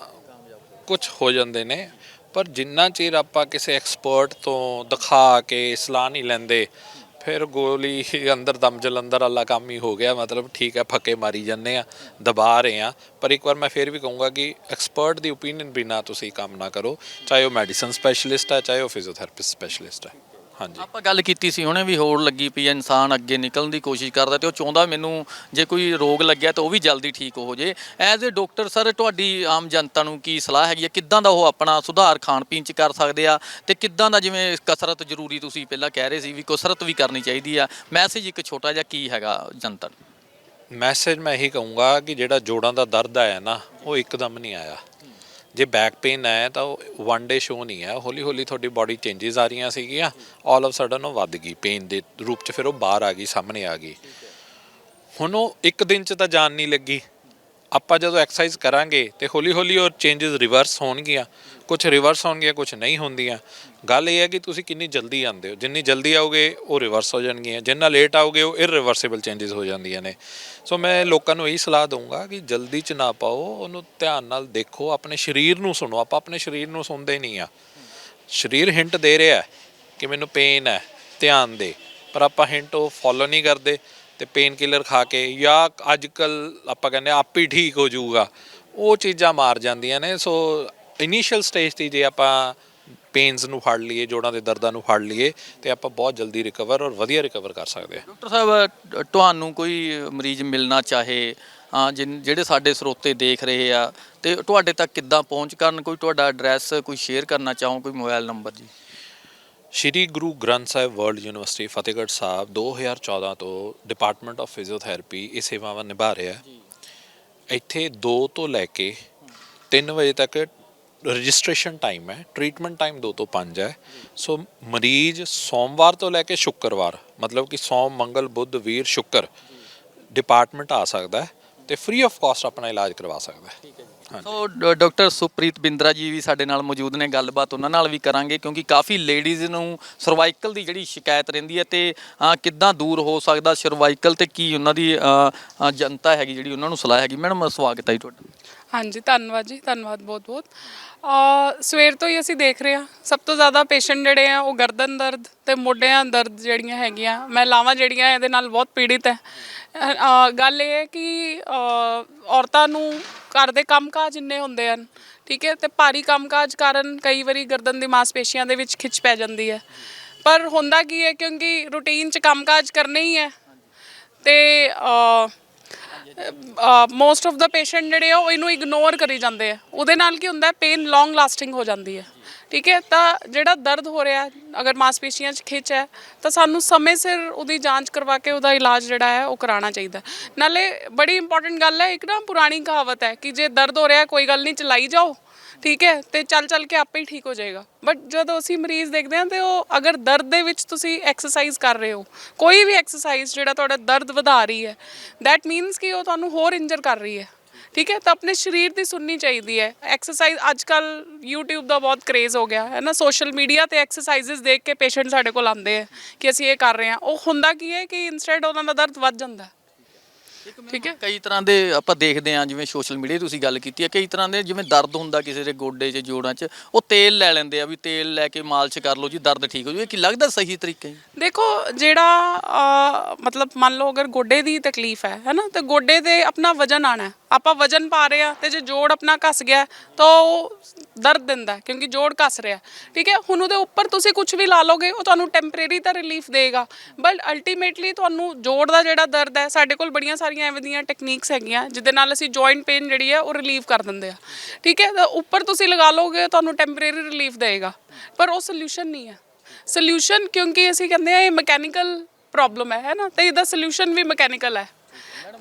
ਕੁਝ ਹੋ ਜਾਂਦੇ ਨੇ, ਪਰ ਜਿੰਨਾ ਚਿਰ ਆਪਾਂ ਕਿਸੇ ਐਕਸਪਰਟ ਤੋਂ ਦਿਖਾ ਕੇ ਸਲਾਹ ਨਹੀਂ ਲੈਂਦੇ ਫਿਰ ਗੋਲੀ ਅੰਦਰ ਦਮ ਜਲੰਧਰ ਵਾਲਾ ਕੰਮ ਹੀ ਹੋ ਗਿਆ, ਮਤਲਬ ਠੀਕ ਹੈ, ਫੱਕੇ ਮਾਰੀ ਜਾਂਦੇ ਆ ਦਬਾ ਰਹੇ ਆ ਪਰ ਇੱਕ ਵਾਰ ਮੈਂ ਫਿਰ ਵੀ ਕਹੂੰਗਾ ਕਿ ਐਕਸਪਰਟ ਦੀ ਓਪੀਨੀਅਨ ਬਿਨਾ ਤੁਸੀਂ ਕੰਮ ਨਾ ਕਰੋ, ਚਾਹੇ ਉਹ ਮੈਡੀਸਨ ਸਪੈਸ਼ਲਿਸਟ ਹੈ, ਚਾਹੇ ਉਹ ਫਿਜ਼ੀਓਥੈਰੇਪਿਸਟ ਸਪੈਸ਼ਲਿਸਟ ਹੈ। ਹਾਂਜੀ। ਆਪਾਂ ਗੱਲ ਕੀਤੀ ਸੀ ਹੁਣੇ ਵੀ ਹੋੜ ਲੱਗੀ ਪਈ ਆ ਇਨਸਾਨ ਅੱਗੇ ਨਿਕਲਣ ਦੀ ਕੋਸ਼ਿਸ਼ ਕਰਦਾ ਤੇ ਉਹ ਚਾਹੁੰਦਾ ਮੈਨੂੰ ਜੇ ਕੋਈ ਰੋਗ ਲੱਗਿਆ ਤਾਂ ਉਹ ਵੀ ਜਲਦੀ ਠੀਕ ਹੋ ਜੇ। ਐਜ਼ ਅ ਡਾਕਟਰ ਸਰ ਤੁਹਾਡੀ ਆਮ ਜਨਤਾ ਨੂੰ ਕੀ ਸਲਾਹ ਹੈਗੀ ਹੈ ਕਿੱਦਾਂ ਦਾ ਉਹ ਆਪਣਾ ਸੁਧਾਰ ਖਾਣ ਪੀਣ ਚ ਕਰ ਸਕਦੇ ਆ? ਤੇ ਕਿੱਦਾਂ ਦਾ ਜਿਵੇਂ ਕਸਰਤ ਜ਼ਰੂਰੀ ਤੁਸੀਂ ਪਹਿਲਾਂ ਕਹਿ ਰਹੇ ਸੀ ਵੀ ਕਸਰਤ ਵੀ ਕਰਨੀ ਚਾਹੀਦੀ ਆ। ਮੈਸੇਜ ਇੱਕ ਛੋਟਾ ਜਿਹਾ ਕੀ ਹੈਗਾ ਜਨਤਾ ਨੂੰ? ਮੈਸੇਜ ਮੈਂ ਇਹੀ ਕਹੂੰਗਾ ਕਿ ਜਿਹੜਾ ਜੋੜਾਂ ਦਾ ਦਰਦ ਆਇਆ ਨਾ ਉਹ ਇੱਕਦਮ ਨਹੀਂ ਆਇਆ। ਜੇ ਬੈਕ ਪੇਨ ਆਇਆ ਤਾਂ ਉਹ ਵਨ ਡੇ ਸ਼ੋ ਨਹੀਂ ਹੈ। ਹੌਲੀ ਹੌਲੀ ਤੁਹਾਡੀ ਬਾਡੀ ਚੇਂਜਸ ਆ ਰਹੀਆਂ ਸੀਗੀਆਂ। ਆਲ ਆਫ ਸਡਨ ਉਹ ਵੱਧ ਗਈ। ਪੇਨ ਦੇ ਰੂਪ ਚ ਫਿਰ ਉਹ ਬਾਹਰ ਆ ਗਈ, ਸਾਹਮਣੇ ਆ ਗਈ। ਹੁਣ ਉਹ ਇੱਕ ਦਿਨ ਚ ਤਾਂ ਜਾਨ ਨਹੀਂ ਲੱਗੀ। ਆਪਾਂ ਜਦੋਂ ਐਕਸਰਸਾਈਜ਼ ਕਰਾਂਗੇ ਤੇ ਹੌਲੀ ਹੌਲੀ ਉਹ ਚੇਂਜਸ ਰਿਵਰਸ ਹੋਣਗੀਆਂ। ਕੁਝ ਰਿਵਰਸ ਹੋਣਗੀਆਂ ਕੁਝ ਨਹੀਂ ਹੁੰਦੀਆਂ। ਗੱਲ ਇਹ ਹੈ ਕਿ ਤੁਸੀਂ ਕਿੰਨੀ ਜਲਦੀ ਆਉਂਦੇ ਹੋ। ਜਿੰਨੀ ਜਲਦੀ ਆਓਗੇ, ਉਹ ਰਿਵਰਸ ਹੋ ਜਾਣਗੀਆਂ। ਜਿੰਨਾ ਲੇਟ ਆਓਗੇ, ਉਹ ਇਰਰਿਵਰਸੀਬਲ ਚੇਂਜਸ ਹੋ ਜਾਂਦੀਆਂ ਨੇ। ਸੋ ਮੈਂ ਲੋਕਾਂ ਨੂੰ ਇਹੀ ਸਲਾਹ ਦਊਂਗਾ ਕਿ ਜਲਦੀ ਚ ਨਾ ਪਾਓ। ਉਹਨੂੰ ਧਿਆਨ ਨਾਲ ਦੇਖੋ। ਆਪਣੇ ਸਰੀਰ ਨੂੰ ਸੁਣੋ। ਆਪਾਂ ਆਪਣੇ ਸਰੀਰ ਨੂੰ ਸੁਣਦੇ ਨਹੀਂ ਆ। ਸਰੀਰ ਹਿੰਟ ਦੇ ਰਿਹਾ ਕਿ ਮੈਨੂੰ ਪੇਨ ਹੈ। ਧਿਆਨ ਦੇ। ਪਰ ਆਪਾਂ ਹਿੰਟ ਉਹ ਫੋਲੋ ਨਹੀਂ ਕਰਦੇ। ਤੇ ਪੇਨ ਕਿਲਰ ਖਾ ਕੇ ਜਾਂ ਅੱਜ ਕੱਲ ਆਪਾਂ ਕਹਿੰਦੇ ਆ, ਆਪ ਹੀ ਠੀਕ ਹੋ ਜਾਊਗਾ ਉਹ ਚੀਜ਼ਾਂ ਮਾਰ ਜਾਂਦੀਆਂ ਨੇ। ਸੋ ਇਨੀਸ਼ੀਅਲ ਸਟੇਜ ਤੇ ਜੇ ਆਪਾਂ ਪੇਨਸ ਨੂੰ ਫੜ ਲਈਏ ਜੋੜਾਂ ਦੇ ਦਰਦਾਂ ਨੂੰ ਫੜ ਲਈਏ ਤੇ ਆਪਾਂ ਬਹੁਤ ਜਲਦੀ ਰਿਕਵਰ ਔਰ ਵਧੀਆ ਰਿਕਵਰ ਕਰ ਸਕਦੇ ਹਾਂ। ਡਾਕਟਰ ਸਾਹਿਬ ਤੁਹਾਨੂੰ ਕੋਈ ਮਰੀਜ਼ ਮਿਲਣਾ ਚਾਹੇ ਹਾਂ ਜਿਨ- ਜਿਹੜੇ ਸਾਡੇ ਸਰੋਤੇ ਦੇਖ ਰਹੇ ਆ ਤੇ ਤੁਹਾਡੇ ਤੱਕ ਕਿੱਦਾਂ ਪਹੁੰਚ ਕਰਨ? ਕੋਈ ਤੁਹਾਡਾ ਐਡਰੈਸ ਕੋਈ ਸ਼ੇਅਰ ਕਰਨਾ ਚਾਹੋ? ਕੋਈ ਮੋਬਾਈਲ ਨੰਬਰ ਜੀ। ਸ਼੍ਰੀ ਗੁਰੂ ਗ੍ਰੰਥ ਸਾਹਿਬ ਵਰਲਡ ਯੂਨੀਵਰਸਿਟੀ, ਫਤਿਹਗੜ੍ਹ ਸਾਹਿਬ 2014 ਤੋਂ ਡਿਪਾਰਟਮੈਂਟ ਆਫ ਫਿਜ਼ੀਓਥੈਰੇਪੀ ਇਹ ਸੇਵਾਵਾਂ ਨਿਭਾ ਰਿਹਾ ਹੈ। ਇੱਥੇ 2 ਤੋਂ ਲੈ ਕੇ 3 ਵਜੇ ਤੱਕ ਰਜਿਸਟ੍ਰੇਸ਼ਨ ਟਾਈਮ ਹੈ, ਟ੍ਰੀਟਮੈਂਟ ਟਾਈਮ 2 ਤੋਂ 5 ਹੈ। ਸੋ ਮਰੀਜ਼ ਸੋਮਵਾਰ ਤੋਂ ਲੈ ਕੇ ਸ਼ੁੱਕਰਵਾਰ, ਮਤਲਬ ਕਿ ਸੋਮ, ਮੰਗਲ, ਬੁੱਧ, ਵੀਰ, ਸ਼ੁੱਕਰ ਡਿਪਾਰਟਮੈਂਟ ਆ ਸਕਦਾ ਹੈ ਤੇ ਫ੍ਰੀ ਆਫ ਕਾਸਟ ਆਪਣਾ ਇਲਾਜ ਕਰਵਾ ਸਕਦਾ ਹੈ। ਸੋ ਡ- ਡਾਕਟਰ ਸੁਪ੍ਰੀਤ ਬਿੰਦਰਾ ਜੀ ਵੀ ਸਾਡੇ ਨਾਲ ਮੌਜੂਦ ਨੇ ਗੱਲਬਾਤ ਉਹਨਾਂ ਨਾਲ ਵੀ ਕਰਾਂਗੇ ਕਿਉਂਕਿ ਕਾਫੀ ਲੇਡੀਜ਼ ਨੂੰ ਸਰਵਾਈਕਲ ਦੀ ਜਿਹੜੀ ਸ਼ਿਕਾਇਤ ਰਹਿੰਦੀ ਹੈ ਤੇ ਅ, ਕਿੱਦਾਂ ਦੂਰ ਹੋ ਸਕਦਾ ਸਰਵਾਈਕਲ ਤੇ ਕੀ ਉਹਨਾਂ ਦੀ ਅ, ਅ, ਜਨਤਾ ਹੈਗੀ ਜਿਹੜੀ ਉਹਨਾਂ ਨੂੰ ਸਲਾਹ ਹੈਗੀ। ਮੈਡਮ ਸਵਾਗਤ ਹੈ ਜੀ ਤੁਹਾਡਾ। ਹਾਂਜੀ ਧੰਨਵਾਦ ਜੀ ਧੰਨਵਾਦ ਬਹੁਤ ਬਹੁਤ। ਅ, ਸਵੇਰ ਤੋਂ ਹੀ ਅਸੀਂ ਦੇਖ ਰਹੇ ਹਾਂ ਸਭ ਤੋਂ ਜ਼ਿਆਦਾ ਪੇਸ਼ੈਂਟ ਜਿਹੜੇ ਆ ਉਹ ਗਰਦਨ ਦਰਦ ਤੇ ਮੋਢਿਆਂ ਦਰਦ ਜਿਹੜੀਆਂ ਹੈਗੀਆਂ ਮਹਿਲਾਵਾਂ ਜਿਹੜੀਆਂ ਇਹਦੇ ਨਾਲ ਬਹੁਤ ਪੀੜਿਤ ਹੈ। ਅ, ਗੱਲ ਇਹ ਹੈ ਕਿ ਅ, ਔਰਤਾਂ ਨੂੰ ਘਰ ਦੇ ਕੰਮਕਾਜ ਇੰਨੇ ਹੁੰਦੇ ਹਨ ਠੀਕ ਹੈ ਤੇ ਭਾਰੀ ਕੰਮਕਾਜ ਕਾਰਨ ਕਈ ਵਾਰੀ ਗਰਦਨ ਦੀ ਮਾਸਪੇਸ਼ੀਆਂ ਦੇ ਵਿੱਚ ਖਿੱਚ ਪੈ ਜਾਂਦੀ ਹੈ। ਪਰ ਹੁੰਦਾ ਕੀ ਹੈ ਕਿਉਂਕਿ ਰੂਟੀਨ 'ਚ ਕੰਮਕਾਜ ਕਰਨੇ ਹੀ ਹੈ ਤੇ ਮੋਸਟ ਆਫ ਦਾ ਪੇਸ਼ੈਂਟ ਜਿਹੜੇ ਆ, ਉਹ ਇਹਨੂੰ ਇਗਨੋਰ ਕਰੀ ਜਾਂਦੇ ਆ। ਉਹਦੇ ਨਾਲ ਕੀ ਹੁੰਦਾ ਪੇਨ ਲੌਂਗ ਲਾਸਟਿੰਗ ਹੋ ਜਾਂਦੀ ਹੈ। ਠੀਕ ਹੈ? ਤਾਂ ਜਿਹੜਾ ਦਰਦ ਹੋ ਰਿਹਾ ਅਗਰ ਮਾਸਪੇਸ਼ੀਆਂ 'ਚ ਖਿੱਚ ਹੈ, ਤਾਂ ਸਾਨੂੰ ਸਮੇਂ ਸਿਰ ਉਹਦੀ ਜਾਂਚ ਕਰਵਾ ਕੇ ਉਹਦਾ ਇਲਾਜ ਜਿਹੜਾ ਹੈ, ਉਹ ਕਰਾਉਣਾ ਚਾਹੀਦਾ ਨਾਲੇ ਬੜੀ ਇੰਪੋਰਟੈਂਟ ਗੱਲ ਹੈ, ਇੱਕ ਨਾ ਪੁਰਾਣੀ ਕਹਾਵਤ ਹੈ ਕਿ ਜੇ ਦਰਦ ਹੋ ਰਿਹਾ ਕੋਈ ਗੱਲ ਨਹੀਂ, ਚਲਾਈ ਜਾਓ। ਠੀਕ ਹੈ? ਤੇ ਚੱਲ ਚੱਲ ਕੇ ਆਪੇ ਹੀ ਠੀਕ ਹੋ ਜਾਏਗਾ। ਬਟ ਜਦੋਂ ਅਸੀਂ ਮਰੀਜ਼ ਦੇਖਦੇ ਹਾਂ ਤੇ ਉਹ ਅਗਰ ਦਰਦ ਦੇ ਵਿੱਚ ਤੁਸੀਂ ਐਕਸਰਸਾਈਜ਼ ਕਰ ਰਹੇ ਹੋ, ਕੋਈ ਵੀ ਐਕਸਰਸਾਈਜ਼ ਜਿਹੜਾ ਤੁਹਾਡਾ ਦਰਦ ਵਧਾ ਰਹੀ ਹੈ ਥੈਟ ਮੀਨਸ ਕਿ ਉਹ ਤੁਹਾਨੂੰ ਹੋਰ ਇੰਜਰ ਕਰ ਰਹੀ ਹੈ। ਠੀਕ ਹੈ? ਤਾਂ ਆਪਣੇ ਸਰੀਰ ਦੀ ਸੁਣਨੀ ਚਾਹੀਦੀ ਹੈ। ਐਕਸਰਸਾਈਜ਼ ਅੱਜ ਕੱਲ YouTube ਦਾ ਬਹੁਤ ਕ੍ਰੇਜ਼ ਹੋ ਗਿਆ। ਹੈ ਨਾ? ਸੋਸ਼ਲ ਮੀਡੀਆ ਤੇ ਐਕਸਰਸਾਈਜ਼ਸ ਦੇਖ ਕੇ ਪੇਸ਼ੈਂਟ ਸਾਡੇ ਕੋਲ ਆਉਂਦੇ ਆ ਕਿ ਅਸੀਂ ਇਹ ਕਰ ਰਹੇ ਹਾਂ। ਉਹ ਹੁੰਦਾ ਕੀ ਹੈ ਕਿ ਇਨਸਟੈਡ ਉਹਨਾਂ ਦਾ ਦਰਦ ਵੱਧ ਜਾਂਦਾ। ਠੀਕ ਹੈ। ਕਈ ਤਰ੍ਹਾਂ ਦੇ ਆਪਾਂ ਦੇਖਦੇ ਹਾਂ ਜਿਵੇਂ ਸੋਸ਼ਲ ਮੀਡੀਆ ਤੁਸੀਂ ਗੱਲ ਕੀਤੀ ਹੈ ਕਈ ਤਰ੍ਹਾਂ ਦੇ ਜਿਵੇਂ ਦਰਦ ਹੁੰਦਾ ਕਿਸੇ ਦੇ ਗੋਡੇ 'ਚ ਜੋੜਾਂ 'ਚ ਉਹ ਤੇਲ ਲੈ ਲੈਂਦੇ ਆ ਵੀ ਤੇਲ ਲੈ ਕੇ ਮਾਲਿਸ਼ ਕਰ ਲਓ ਜੀ ਦਰਦ ਠੀਕ ਹੋ ਜੂ ਇਹ ਕੀ ਲੱਗਦਾ ਸਹੀ ਤਰੀਕਾ ਜੀ ਦੇਖੋ ਜਿਹੜਾ ਅਹ, ਮਤਲਬ ਮੰਨ ਲਓ ਅਗਰ ਗੋਡੇ ਦੀ ਤਕਲੀਫ ਹੈ ਹੈਨਾ ਤੇ ਗੋਡੇ ਤੇ ਆਪਣਾ ਵਜਨ ਆਣਾ ਹੈ। ਆਪਾਂ ਵਜਨ ਪਾ ਰਹੇ ਆ ਤੇ ਜੇ ਜੋੜ ਆਪਣਾ ਘਸ ਗਿਆ ਤਾਂ ਉਹ ਦਰਦ ਦਿੰਦਾ ਕਿਉਂਕਿ ਜੋੜ ਕੱਸ ਰਿਹਾ ਠੀਕ ਹੈ? ਹੁਣ ਉਹਦੇ ਉੱਪਰ ਤੁਸੀਂ ਕੁਝ ਵੀ ਲਾ ਲੋਗੇ ਉਹ ਤੁਹਾਨੂੰ ਟੈਂਪਰੇਰੀ ਤਾਂ ਰਿਲੀਫ ਦੇਗਾ। ਬਟ ਅਲਟੀਮੇਟਲੀ ਤੁਹਾਨੂੰ ਜੋੜ ਦਾ ਜਿਹੜਾ ਦਰਦ ਹੈ, ਸਾਡੇ ਕੋਲ ਬੜੀਆਂ ਸਾਰੀਆਂ ਐਵੇਂ ਦੀਆਂ ਟੈਕਨੀਕਸ ਹੈਗੀਆਂ, ਜਿਹਦੇ ਨਾਲ ਅਸੀਂ ਜੁਆਇੰਟ ਪੇਨ ਜਿਹੜੀ ਹੈ, ਉਹ ਰਿਲੀਵ ਕਰ ਦਿੰਦੇ ਆ। ਠੀਕ ਹੈ? ਤਾਂ ਉੱਪਰ ਤੁਸੀਂ ਲਗਾ ਲੋਗੇ ਤੁਹਾਨੂੰ ਟੈਂਪਰੇਰੀ ਰਿਲੀਫ ਦੇਗਾ। ਪਰ ਉਹ ਸੋਲੂਸ਼ਨ ਨਹੀਂ ਹੈ। ਸੋਲੂਸ਼ਨ ਕਿਉਂਕਿ ਅਸੀਂ ਕਹਿੰਦੇ ਆ, ਇਹ ਮਕੈਨੀਕਲ ਪ੍ਰੋਬਲਮ ਹੈ ਹੈ ਨਾ? ਤੇ ਇਹਦਾ ਸੋਲੂਸ਼ਨ ਵੀ ਮਕੈਨੀਕਲ ਹੈ।